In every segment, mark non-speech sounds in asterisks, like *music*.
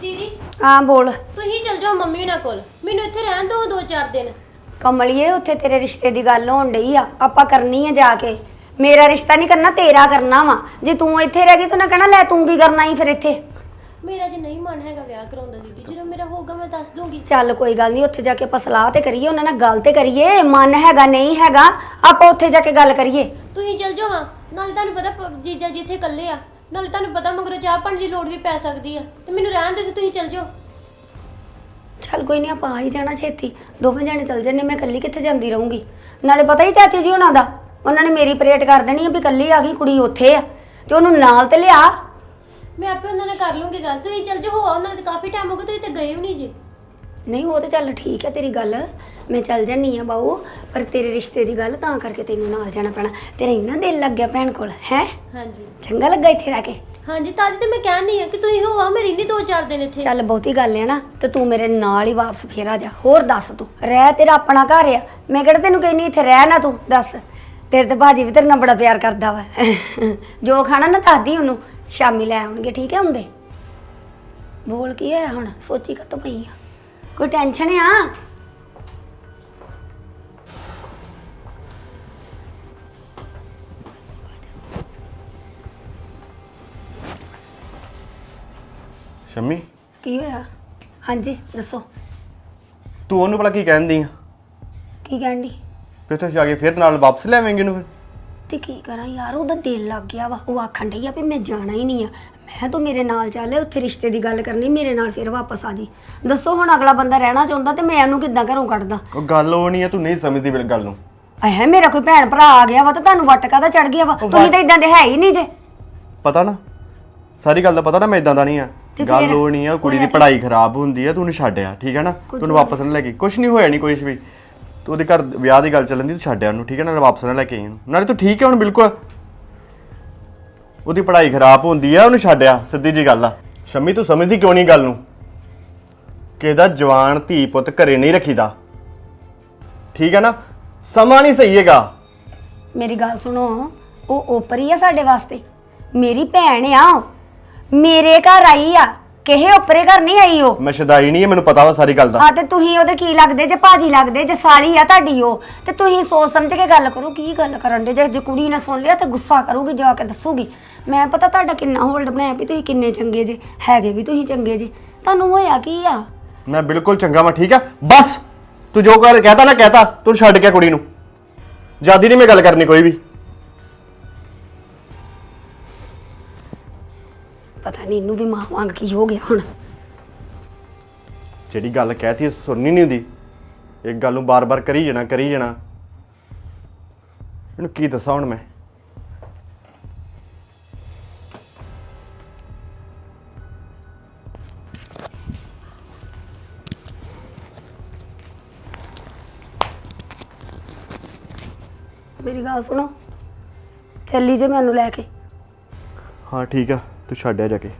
ਦੀਦੀ ਹਾਂ ਬੋਲ। ਤੁਸੀਂ ਚਲ ਜਾਓ ਮੰਮੀ ਨਾਲ ਕੋਲ। ਮੈਨੂੰ ਇੱਥੇ ਰਹਿਣ ਦਿਓ ਦੋ ਚਾਰ ਦਿਨ। ਕਮਲੀਏ ਉੱਥੇ ਤੇਰੇ ਰਿਸ਼ਤੇ ਦੀ ਗੱਲ ਹੋਣ ਡਈ ਆ। ਆਪਾਂ ਕਰਨੀ ਆ ਜਾ ਕੇ। ਮੇਰਾ ਰਿਸ਼ਤਾ ਨਹੀਂ ਕਰਨਾ ਤੇਰਾ ਕਰਨਾ ਵਾ। ਜੇ ਤੂੰ ਇੱਥੇ ਰਹਿ ਗਈ ਤੂੰ ਨਾ ਕਹਿਣਾ ਲੈ ਤੂੰ ਕੀ ਕਰਨਾ ਈ ਫਿਰ ਇੱਥੇ? ਮੇਰਾ ਜੇ ਨਹੀਂ ਮਨ ਹੈਗਾ ਵਿਆਹ ਕਰਾਉਣ ਦਾ ਦੀਦੀ ਜਦੋਂ ਮੇਰਾ ਹੋਊਗਾ ਮੈਂ ਦੱਸ ਦੂੰਗੀ। ਚੱਲ ਕੋਈ ਗੱਲ ਨਹੀਂ ਉੱਥੇ ਜਾ ਕੇ ਆਪਾਂ ਸਲਾਹ ਤੇ ਕਰੀਏ ਉਹਨਾਂ ਨਾਲ ਗੱਲ ਤੇ ਕਰੀਏ। ਮਨ ਹੈਗਾ ਨਹੀਂ ਹੈਗਾ ਆਪਾਂ ਉੱਥੇ ਜਾ ਕੇ ਗੱਲ ਕਰੀਏ। ਤੁਸੀਂ ਚਲ ਜਾਓ ਹਾਂ। ਨਾਲੇ ਤੁਹਾਨੂੰ ਪਤਾ ਪ- ਜੀਜਾ ਜੀ ਇੱਥੇ ਇਕੱਲੇ ਆ। ਨਾਲੇ ਤੁਹਾਨੂੰ ਪਤਾ ਮਗਰੋਂ ਚਾਹ ਪਾਣੀ ਦੀ ਲੋੜ ਵੀ ਪੈ ਸਕਦੀ ਆ। ਤੇ ਮੈਨੂੰ ਰਹਿਣ ਦਿਓ ਤੇ ਤੁਸੀਂ ਚਲ ਜਾਓ। ਚੱਲ ਕੋਈ ਨਹੀਂ ਆਪਾਂ ਆ ਹੀ ਜਾਣਾ ਛੇਤੀ। ਦੋਵੇਂ ਜਾਣੇ ਚੱਲ ਜੰਨੇ ਮੈਂ ਇਕੱਲੀ ਕਿੱਥੇ ਜਾਂਦੀ ਰਹੂੰਗੀ? ਨਾਲੇ ਪਤਾ ਹੀ ਚਾਚੀ ਜੀ ਉਹਨਾਂ ਦਾ ਉਹਨਾਂ ਨੇ ਮੇਰੀ ਪਰੇਡ ਕਰ ਦੇਣੀ ਆ ਵੀ ਇਕੱਲੀ ਆ ਗਈ ਕੁੜੀ ਉੱਥੇ ਆ। ਤੇ ਉਹਨੂੰ ਨਾਲ ਤੇ ਲਿਆ। ਮੈਂ ਆਪੇ ਉਹਨਾਂ ਨਾਲ ਕਰ ਲੂੰਗੀ ਗੱਲ ਤੁਸੀਂ ਚਲ ਜਾਓ ਹੋ ਆਓ, ਨਾਲੇ ਤੇ ਕਾਫੀ ਟਾਈਮ ਹੋ ਗਿਆ ਤੁਸੀਂ ਤੇ ਗਏ ਵੀ ਨਹੀਂ ਜੀ। ਨਹੀਂ ਉਹ ਤੇ ਚੱਲ ਠੀਕ ਹੈ ਤੇਰੀ ਗੱਲ। ਮੈਂ ਚੱਲ ਜਾਨੀ ਆ ਬਾਊ ਪਰ ਤੇਰੇ ਰਿਸ਼ਤੇ ਦੀ ਗੱਲ ਤਾਂ ਕਰਕੇ ਤੈਨੂੰ ਨਾਲ ਜਾਣਾ ਪੈਣਾ। ਤੇਰਾ ਇੰਨਾ ਦਿਲ ਲੱਗ ਗਿਆ ਭੈਣ ਕੋਲ ਹੈ? ਹਾਂਜੀ। ਚੰਗਾ ਲੱਗਾ ਇੱਥੇ ਰਹਿ ਕੇ। ਹਾਂਜੀ ਤਾਂ ਅੱਜ ਤੇ ਮੈਂ ਕਹਿਣ ਨਹੀਂ ਆ ਕਿ ਤੁਸੀਂ ਹੋ ਆਓ ਮੈਂ ਰਹਿੰਦੀ ਦੋ ਚਾਰ ਦਿਨ ਇੱਥੇ। ਚੱਲ ਬਹੁਤੀ ਗੱਲ ਹੈ ਨਾ ਤੇ ਤੂੰ ਮੇਰੇ ਨਾਲ ਹੀ ਵਾਪਸ ਫੇਰ ਆ ਜਾ। ਹੋਰ ਦੱਸ ਤੂੰ ਰਹਿ ਤੇਰਾ ਆਪਣਾ ਘਰ ਆ। ਮੈਂ ਕਿਹੜਾ ਤੈਨੂੰ ਕਹਿੰਨੀ ਇੱਥੇ ਰਹਿ ਨਾ ਤੂੰ ਦੱਸ। ਤੇਰੇ ਤੇ ਭਾਜੀ ਵੀ ਤੇਰੇ ਨਾਲ ਬੜਾ ਪਿਆਰ ਕਰਦਾ ਵਾ। *laughs* ਜੋ ਖਾਣਾ ਨਾ ਦੱਸਦੀ ਉਹਨੂੰ ਸ਼ਾਮੀ ਲੈ ਆਉਣਗੇ ਠੀਕ ਹੈ ਹੁੰਦੇ? ਬੋਲ ਕੀ ਹੈ ਹੁਣ? ਸੋਚੀ ਕਦੋਂ ਪਈ ਆ? ਕੋਈ ਟੈਨਸ਼ਨ ਆ? ਸ਼ੰਮੀ? ਕੀ ਹੋਇਆ? ਹਾਂਜੀ ਦੱਸੋ। ਤੂੰ ਉਹਨੂੰ ਭਲਾ ਕੀ ਕਹਿੰਦੀ ਆ? ਕੀ ਕਹਿਣ ਦੀ ਫਿਰ ਤੂੰ ਜਾ ਕੇ ਫਿਰ ਨਾਲ ਵਾਪਸ ਲੈ ਆਵੇਂਗੇ ਉਹਨੂੰ ਫਿਰ? ਤੇ ਕੀ ਕਰਾਂ ਯਾਰ ਉਹਦਾ ਦਿਲ ਲੱਗ ਗਿਆ ਵਾ। ਉਹ ਆਖਣ ਡਈ ਆ ਵੀ ਮੈਂ ਜਾਣਾ ਹੀ ਨਹੀਂ ਆ। ਮੈਂ ਤੂੰ ਮੇਰੇ ਨਾਲ ਚੱਲ ਉੱਥੇ ਰਿਸ਼ਤੇ ਦੀ ਗੱਲ ਕਰਨੀ ਮੇਰੇ ਨਾਲ ਫਿਰ ਵਾਪਸ ਆ ਜੀ। ਦੱਸੋ ਹੁਣ ਅਗਲਾ ਬੰਦਾ ਰਹਿਣਾ ਚਾਹੁੰਦਾ ਤੇ ਮੈਂ ਉਹਨੂੰ ਕਿੱਦਾਂ ਘਰੋਂ ਕੱਢਦਾ? ਉਹ ਗੱਲ ਉਹ ਨਹੀਂ ਆ ਤੂੰ ਨਹੀਂ ਸਮਝਦੀ ਬਿਲ ਗੱਲ ਨੂੰ। ਐ ਮੇਰਾ ਕੋਈ ਭੈਣ ਭਰਾ ਆ ਗਿਆ ਵਾ ਤੇ ਤੁਹਾਨੂੰ ਵੱਟ ਕਾਹਦਾ ਚੜ ਗਿਆ ਵਾ? ਤੁਸੀਂ ਤਾਂ ਇਦਾਂ ਦੇ ਹੈ ਹੀ ਨਹੀਂ ਜੇ। ਪਤਾ ਨਾ ਸਾਰੀ ਗੱਲ ਦਾ ਪਤਾ ਨਾ ਮੈਂ ਇਦਾਂ ਦਾ ਨਹੀਂ ਆ। ਤੇ ਗੱਲ? ਉਹ ਨਹੀਂ ਆ ਕੁੜੀ ਦੀ ਪੜ੍ਹਾਈ ਖਰਾਬ ਹੁੰਦੀ ਆ ਤੂੰ ਉਹਨੂੰ ਛੱਡਿਆ ਠੀਕ ਹੈ ਨਾ? ਤੂੰ ਉਹਨੂੰ ਵਾਪਸ ਨਾ ਲੈ ਕੇ ਕੁਝ ਨਹੀਂ ਹੋਇਆ ਨਹੀਂ ਕੋਈ ਵੀ। ਤੂੰ ਉਹਦੇ ਘਰ ਵਿਆਹ ਦੀ ਗੱਲ ਚੱਲਣ ਦੀ, ਤੂੰ ਛੱਡਿਆ ਉਹਨੂੰ ਠੀਕ ਹੈ? ਨਾ ਵਾਪਸ ਨਾ ਲੈ ਕੇ ਆਈ ਉਹਨੂੰ ਨਾਲੇ ਤੂੰ ਠੀਕ ਹੈ ਹੁਣ, ਬਿਲਕੁਲ? ਉਹਦੀ ਪੜ੍ਹਾਈ ਖਰਾਬ ਹੁੰਦੀ ਆ, ਉਹਨੂੰ ਛੱਡਿਆ ਸਿੱਧੀ ਜੀ ਗੱਲ ਆ। ਸ਼ੰਮੀ, ਤੂੰ ਸਮਝਦੀ ਕਿਉਂ ਨਹੀਂ ਗੱਲ ਨੂੰ? ਕਿਹਦਾ ਜਵਾਨ ਧੀ ਪੁੱਤ ਘਰੇ ਨਹੀਂ ਰੱਖੀਦਾ। ਠੀਕ ਹੈ ਨਾ? ਸਮਾਂ ਨਹੀਂ ਸਹੀ ਹੈਗਾ। ਮੇਰੀ ਗੱਲ ਸੁਣੋ, ਉਹ ਓਪਰੀ ਆ ਸਾਡੇ ਵਾਸਤੇ। ਮੇਰੀ ਭੈਣ ਆ, ਉਹ। ਮੇਰੇ ਘਰ ਆਈ ਆ। ਕਿਹੇ ਓਪਰੇ ਘਰ ਨਹੀਂ ਆਈ ਉਹ? ਮੈਂ ਸ਼ਦਾਈ ਨਹੀਂ ਹੈ ਮੈਨੂੰ ਪਤਾ ਵਾ ਸਾਰੀ ਗੱਲ ਦਾ। ਹਾਂ ਤੇ ਤੁਸੀਂ ਉਹਦੇ ਕੀ ਲੱਗਦੇ? ਜੇ ਭਾਜੀ ਲੱਗਦੇ ਜੇ ਸਾਲੀ ਆ ਤੁਹਾਡੀ ਉਹ ਤੇ ਤੁਸੀਂ ਸੋਚ ਸਮਝ ਕੇ ਗੱਲ ਕਰੋ ਕੀ ਗੱਲ ਕਰਨ ਦੇ? ਜੇ ਜੇ ਕੁੜੀ ਨੇ ਸੁਣ ਲਿਆ ਤੇ ਗੁੱਸਾ ਕਰੂਗੀ ਜਾ ਕੇ ਦੱਸੂਗੀ। ਮੈਂ ਪਤਾ ਤੁਹਾਡਾ ਕਿੰਨਾ ਹੋਲਡ ਬਣਾਇਆ ਵੀ ਤੁਸੀਂ ਕਿੰਨੇ ਚੰਗੇ ਜੇ ਹੈਗੇ ਵੀ ਤੁਸੀਂ ਚੰਗੇ ਜੇ। ਤੁਹਾਨੂੰ ਹੋਇਆ ਕੀ ਆ? ਮੈਂ ਬਿਲਕੁਲ ਚੰਗਾ ਮੈਂ ਠੀਕ ਆ? ਬਸ! ਤੂੰ ਜੋ ਗੱਲ ਕਹਤਾ ਨਾ ਕਹਤਾ ਤੂੰ ਛੱਡ ਕੇ ਕੁੜੀ ਨੂੰ। ਜਿਆਦੀ ਨਹੀਂ ਮੈਂ ਗੱਲ ਕਰਨੀ ਕੋਈ ਵੀ। ਪਤਾ ਨਹੀਂ ਇਹਨੂੰ ਵੀ ਮਾਂ ਵਾਂਗ ਕੀ ਹੋ ਗਿਆ ਹੁਣ? ਜਿਹੜੀ ਗੱਲ ਕਹਿਤੀ ਸੁਣਨੀ ਨਹੀਂ ਹੁੰਦੀ। ਇੱਕ ਗੱਲ ਨੂੰ ਬਾਰ-ਬਾਰ ਕਰੀ ਜਾਣਾ ਕਰੀ ਜਾਣਾ। ਇਹਨੂੰ ਕੀ ਦੱਸਾਂ ਹੁਣ ਮੈਂ? ਮੇਰੀ ਗੱਲ ਸੁਣੋ। ਚੱਲੀ ਜੇ ਮੈਨੂੰ ਲੈ ਕੇ। ਹਾਂ ਠੀਕ ਆ। ਤੂੰ ਛੱਡਿਆ ਜਾ ਕੇ।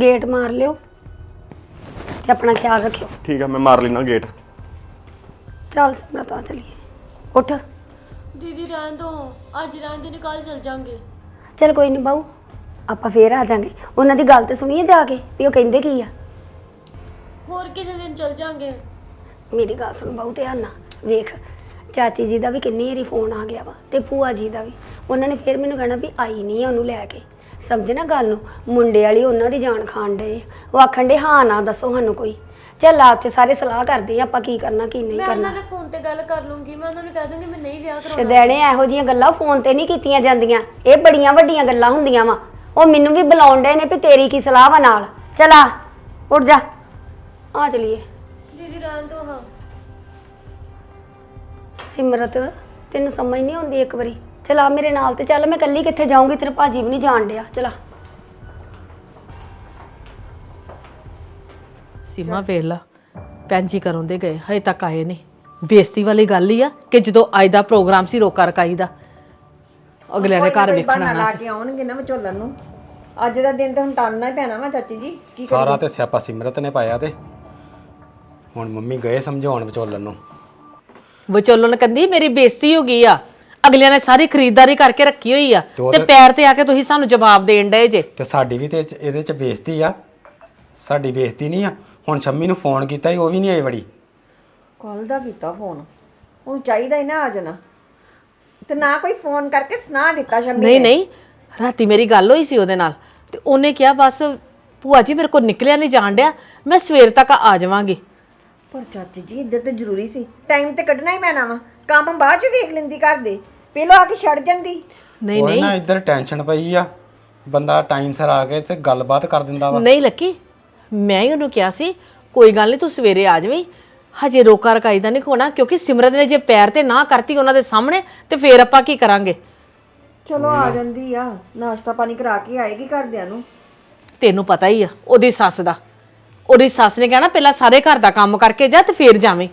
ਗੇਟ ਮਾਰ ਲਿਓ ਤੇ ਆਪਣਾ ਖਿਆਲ ਰੱਖਿਓ। ਠੀਕ ਆ ਮੈਂ ਮਾਰ ਲੈਣਾ ਗੇਟ। ਚੱਲ ਸਿਮਰਤ ਆ ਚਲੀਏ। ਉੱਠ। ਦੀਦੀ ਰਹਿਣ ਦੋ। ਅੱਜ ਰਹਿਣ ਦੇ ਕੱਲ ਚਲ ਜਾਾਂਗੇ। ਚਲ ਕੋਈ ਨਹੀਂ ਬਾਊ ਆਪਾਂ ਫੇਰ ਆ ਜਾਾਂਗੇ। ਉਹਨਾਂ ਦੀ ਗੱਲ ਤੇ ਸੁਣੀਏ ਜਾ ਕੇ ਵੀ ਉਹ ਕਹਿੰਦੇ ਕੀ ਆ। ਹੋਰ ਕਿਸੇ ਦਿਨ ਚਲ ਜਾਾਂਗੇ। ਮੇਰੀ ਗੱਲ ਸੁਣ ਬਾਊ ਧਿਆਨ ਨਾਲ। ਵੇਖ ਚਾਚੀ ਜੀ ਦਾ ਵੀ ਕਿੰਨੀ ਵਾਰੀ ਫੋਨ ਆ ਗਿਆ ਵਾ ਤੇ ਭੂਆ ਜੀ ਦਾ ਵੀ। ਉਹਨਾਂ ਨੇ ਫਿਰ ਮੈਨੂੰ ਕਹਿਣਾ ਵੀ ਆਈ ਨਹੀਂ ਆ ਉਹਨੂੰ ਲੈ ਕੇ। ਸਮਝ ਨਾ ਗੱਲ ਨੂੰ? ਮੁੰਡੇ ਵਾਲੀ ਉਹਨਾਂ ਦੀ ਜਾਨ ਖਾਣ ਡਏ ਆ। ਉਹ ਆਖਣ ਦੇ ਹਾਂ ਨਾ ਦੱਸੋ ਸਾਨੂੰ ਕੋਈ। ਚੱਲ ਆ ਉੱਥੇ ਸਾਰੇ ਸਲਾਹ ਕਰਦੇ ਆ ਆਪਾਂ ਕੀ ਕਰਨਾ ਕੀ ਨਹੀਂ ਮੈਂ ਕਰਨਾ। ਉਹਨਾਂ ਫੋਨ ਤੇ ਗੱਲ ਕਰ ਲੂੰਗੀ ਮੈਂ ਉਹਨਾਂ ਨੂੰ ਕਹਿ ਦੂੰਗੀ ਮੈਂ ਨਹੀਂ ਵਿਆਹ ਕਰਾਉਣਾ। ਸ਼ਦੈਣੇ ਇਹੋ ਜੀਆਂ ਗੱਲਾਂ ਫੋਨ ਤੇ ਨਹੀਂ ਕੀਤੀਆਂ ਜਾਂਦੀਆਂ। ਇਹ ਬੜੀਆਂ ਵੱਡੀਆਂ ਗੱਲਾਂ ਹੁੰਦੀਆਂ ਵਾ। ਉਹ ਮੈਨੂੰ ਵੀ ਬੁਲਾਉਣ ਡਏ ਨੇ ਵੀ ਤੇਰੀ ਕੀ ਸਲਾਹ ਵਾ ਨਾਲ। ਚਲਾ ਉੱਠ ਜਾ। ਆ ਚਲੀਏ। ਦੀਦੀ ਰਹਿਣ ਦੋ ਹਾਂ। ਸਿਮਰਤ ਤੈਨੂੰ ਸਮਝ ਨਹੀਂ ਆਉਂਦੀ ਇੱਕ ਵਾਰੀ। ਚਲਾ ਮੇਰੇ ਨਾਲ ਤੇ ਚੱਲ ਮੈਂ ਇਕੱਲੀ ਕਿੱਥੇ ਜਾਊਂਗੀ? ਤੇਰੇ ਭਾਜੀ ਵੀ ਨਹੀਂ ਜਾਣ ਡਿਆ। ਚਲਾ। ਸੀਮਾ ਵੇਖ ਲਾ। ਭੈਣ ਜੀ ਘਰੋਂ ਦੇ ਗਏ ਹਜੇ ਤੱਕ ਆਏ ਨਹੀਂ। ਬੇਇੱਜ਼ਤੀ ਵਾਲੀ ਗੱਲ ਹੀ ਆ ਕਿ ਜਦੋਂ ਅੱਜ ਦਾ ਪ੍ਰੋਗਰਾਮ ਸੀ ਰੋਕਾ ਰਕਾਈ ਦਾ। ਅਗਲੇ ਨੇ ਘਰ ਵੇਖਣਾ ਲਾ ਕੇ ਆਉਣਗੇ ਨਾ ਵਿਚੋਲਨ ਨੂੰ। ਅੱਜ ਦਾ ਦਿਨ ਤਾਂ ਹੁਣ ਟਾਲਣਾ ਹੀ ਪੈਣਾ ਵਾ ਚਾਚੀ ਜੀ। ਕੀ ਸਾਰਾ ਤੇ ਸਿਆਪਾ ਸਿਮਰਤ ਨੇ ਪਾਇਆ ਤੇ। ਹੁਣ ਮੰਮੀ ਗਏ ਸਮਝਾਉਣ ਵਿਚੋਲਨ ਨੂੰ। ਵਿਚੋਲਣ ਕਹਿੰਦੀ ਮੇਰੀ ਬੇਇੱਜ਼ਤੀ ਹੋ ਗਈ ਆ। ਅਗਲਿਆਂ ਨੇ ਸਾਰੀ ਖਰੀਦਦਾਰੀ ਕਰਕੇ ਰੱਖੀ ਹੋਈ ਆ। ਤੇ ਪੈਰ ਤੇ ਆ ਕੇ ਤੁਸੀਂ ਸਾਨੂੰ ਜਵਾਬ ਦੇਣ ਡਏ ਜੇ। ਤੇ ਸਾਡੀ ਵੀ ਤੇ ਇਹ 'ਚ- ਇਹਦੇ ਚ ਬੇਇੱਜ਼ਤੀ ਆ। ਸਾਡੀ ਬੇਇੱਜ਼ਤੀ ਨਹੀਂ ਆ। ਹੁਣ ਸ਼ੰਮੀ ਨੂੰ ਫੋਨ ਕੀਤਾ ਸੀ ਉਹ ਵੀ ਨਹੀਂ ਆਈ ਵੜੀ। ਕੱਲ ਦਾ ਕੀਤਾ ਫੋਨ। ਉਹਨੂੰ ਚਾਹੀਦਾ ਹੀ ਨਾ ਆ ਜਾਣਾ। ਤੇ ਨਾ ਕੋਈ ਫੋਨ ਕਰਕੇ ਸੁਣਾ ਦਿੱਤਾ ਸ਼ਮੀ ਨਹੀਂ ਨੇ। ਨਹੀਂ। ਰਾਤੀ ਮੇਰੀ ਗੱਲ ਹੋਈ ਸੀ ਉਹਦੇ ਨਾਲ। ਤੇ ਉਹਨੇ ਕਿਹਾ ਬਸ ਭੂਆ ਜੀ ਮੇਰੇ ਕੋਲ ਨਿਕਲਿਆ ਨਹੀਂ ਜਾਣ ਡਿਆ। ਮੈਂ ਸਵੇਰ ਤੱਕ ਆ ਜਾਵਾਂਗੀ। ਪਰ ਚਾਚੀ ਜੀ ਇੱਧਰ ਤੇ ਜ਼ਰੂਰੀ ਸੀ। ਟਾਈਮ ਤੇ ਕੱਢਣਾ ਹੀ ਪੈਣਾ ਵਾ। ਕੰਮ ਬਾਅਦ ਚ ਵੇਖ ਲੈਂਦੀ ਘਰ ਦੇ। ਪਹਿਲਾਂ ਆ ਕੇ ਛੱਡ ਜਾਂਦੀ। ਨਹੀਂ ਉਹ ਨਹੀਂ। ਨਾ ਇੱਧਰ ਟੈਨਸ਼ਨ ਪਈ ਆ। ਬੰਦਾ ਟਾਈਮ ਸਿਰ ਆ ਕੇ ਤੇ ਗੱਲਬਾਤ ਕਰ ਦਿੰਦਾ ਵਾ। ਨਹੀਂ ਲੱਕੀ ਮੈਂ ਹੀ ਉਹਨੂੰ ਕਿਹਾ ਸੀ ਕੋਈ ਗੱਲ ਨਹੀਂ ਤੂੰ ਸਵੇਰੇ ਆ ਜਾਵੀਂ। ਹਜੇ ਰੋਕਾ ਰਕਾਈ ਦਾ ਨਹੀਂ ਹੋਣਾ ਕਿਉਂਕਿ ਸਿਮਰਤ ਨੇ ਜੇ ਪੈਰ ਤੇ ਨਾ ਕਰਤੀ ਉਹਨਾਂ ਦੇ ਸਾਹਮਣੇ ਤੇ ਫੇਰ ਆਪਾਂ ਕੀ ਕਰਾਂਗੇ? ਚਲੋ ਆ ਜਾਂਦੀ ਆ। ਨਾਸ਼ਤਾ ਪਾਣੀ ਕਰਾ ਕੇ ਆਏਗੀ ਘਰਦਿਆਂ ਨੂੰ। ਤੈਨੂੰ ਪਤਾ ਹੀ ਆ ਉਹਦੀ ਸੱਸ ਦਾ। ਉਹਦੀ ਸੱਸ ਨੇ ਕਹਿਣਾ ਪਹਿਲਾਂ ਸਾਰੇ ਘਰ ਦਾ ਕੰਮ ਕਰਕੇ ਜਾ ਤੇ ਫੇਰ ਜਾਵੇਂ।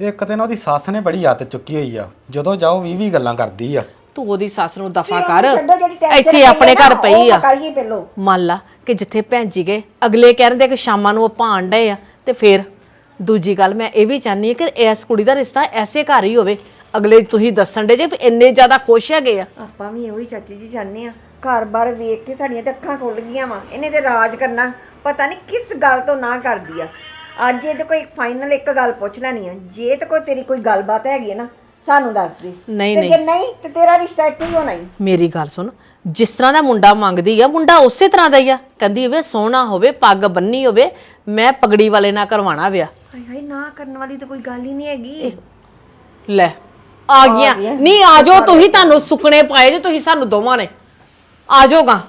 ਇੱਕ ਦਿਨ ਉਹਦੀ ਸੱਸ ਨੇ ਬੜੀ ਆਦਤ ਚੁੱਕੀ ਹੋਈ ਆ ਜਦੋਂ ਜਾਓ 20 20 ਗੱਲਾਂ ਕਰਦੀ ਆ। ਤੂੰ ਉਹਦੀ ਸੱਸ ਨੂੰ ਦਫਾ ਕਰ। ਉਹਨੂੰ ਛੱਡੋ ਜਿਹੜੀ tension ਇੱਥੇ ਆਪਣੇ ਘਰ ਪਈ ਆ। ਪਕਾਈਏ ਪਹਿਲੋਂ। ਮੰਨ ਲਾ ਕਿ ਜਿੱਥੇ ਭੈਣ ਜੀ ਗਏ ਅਗਲੇ ਕਹਿੰਦੇ ਕਿ ਸ਼ਾਮਾਂ ਨੂੰ ਉਹ ਭਾਣ ਡਏ ਆ ਤੇ ਫੇਰ ਦੂਜੀ ਗੱਲ ਮੈਂ ਇਹ ਵੀ ਚਾਹਨੀ ਆ ਕਿ ਇਸ ਕੁੜੀ ਦਾ ਰਿਸ਼ਤਾ ਐਸੇ ਘਰ ਹੀ ਹੋਵੇ। ਅਗਲੇ ਤੁਸੀਂ ਦੱਸਣ ਦੇ ਜੇ ਵੀ ਇੰਨੇ ਜ਼ਿਆਦਾ ਖੁਸ਼ ਹੈਗੇ ਆ। ਆਪਾਂ ਵੀ ਇਹੋ ਹੀ ਚਾਚੀ ਜੀ ਚਾਹੁੰਦੇ ਆ ਘਰ-ਬਾਰ ਵੇਖ ਕੇ ਸਾਡੀਆਂ ਤੇ ਅੱਖਾਂ ਖੁੱਲ ਗਈਆਂ ਵਾ ਇਹਨੇ ਤੇ ਰਾਜ ਕਰਨਾ। ਪਤਾ ਨਹੀਂ ਕਿਸ ਗੱਲ ਤੋਂ ਨਾ ਕਰਦੀ ਆ। ਅੱਜ ਇਹ ਤੇ ਕੋਈ ਫਾਈਨਲ ਇੱਕ ਗੱਲ ਪੁੱਛ ਲੈਣੀ ਆ। ਜੇ ਤੇ ਕੋਈ ਤੇਰੀ ਕੋਈ ਗੱਲਬਾਤ ਹੈਗੀ ਹੈ ਨਾ ਸਾਨੂੰ ਦੱਸ ਦੇ। ਨਹੀਂ, ਤੇ ਨਹੀਂ। ਜੇ ਨਹੀਂ ਤੇ ਤੇਰਾ ਰਿਸ਼ਤਾ ਇੱਥੇ ਹੀ ਹੋਣਾ ਹੀ ਮੇਰੀ ਗੱਲ ਸੁਣ ਜਿਸ ਤਰ੍ਹਾਂ ਦਾ ਮੁੰਡਾ ਮੰਗਦੀ ਆ ਮੁੰਡਾ ਉਸੇ ਤਰ੍ਹਾਂ ਦਾ ਹੀ ਆ। ਕਹਿੰਦੀ ਹੋਵੇ ਸੋਹਣਾ ਹੋਵੇ ਪੱਗ ਬੰਨੀ ਹੋਵੇ ਮੈਂ ਪਗੜੀ ਵਾਲੇ ਨਾਲ ਕਰਵਾਣਾ ਵਿਆ ਹਾਏ ਹਾਏ ਨਾ ਕਰਨ ਵਾਲੀ ਤਾਂ ਕੋਈ ਗੱਲ ਹੀ ਨਹੀਂ ਹੈਗੀ। ਲੈ ਆ ਗਿਆ ਗਿਆ। ਨਹੀਂ ਆ ਜਾਓ ਤੁਸੀਂ ਤੁਹਾਨੂੰ ਸੁੱਕਣੇ ਪਾਏ ਜੇ ਤੁਸੀਂ ਸਾਨੂੰ ਦੋਵਾਂ ਨੇ। ਆ ਜਾਓਗਾ।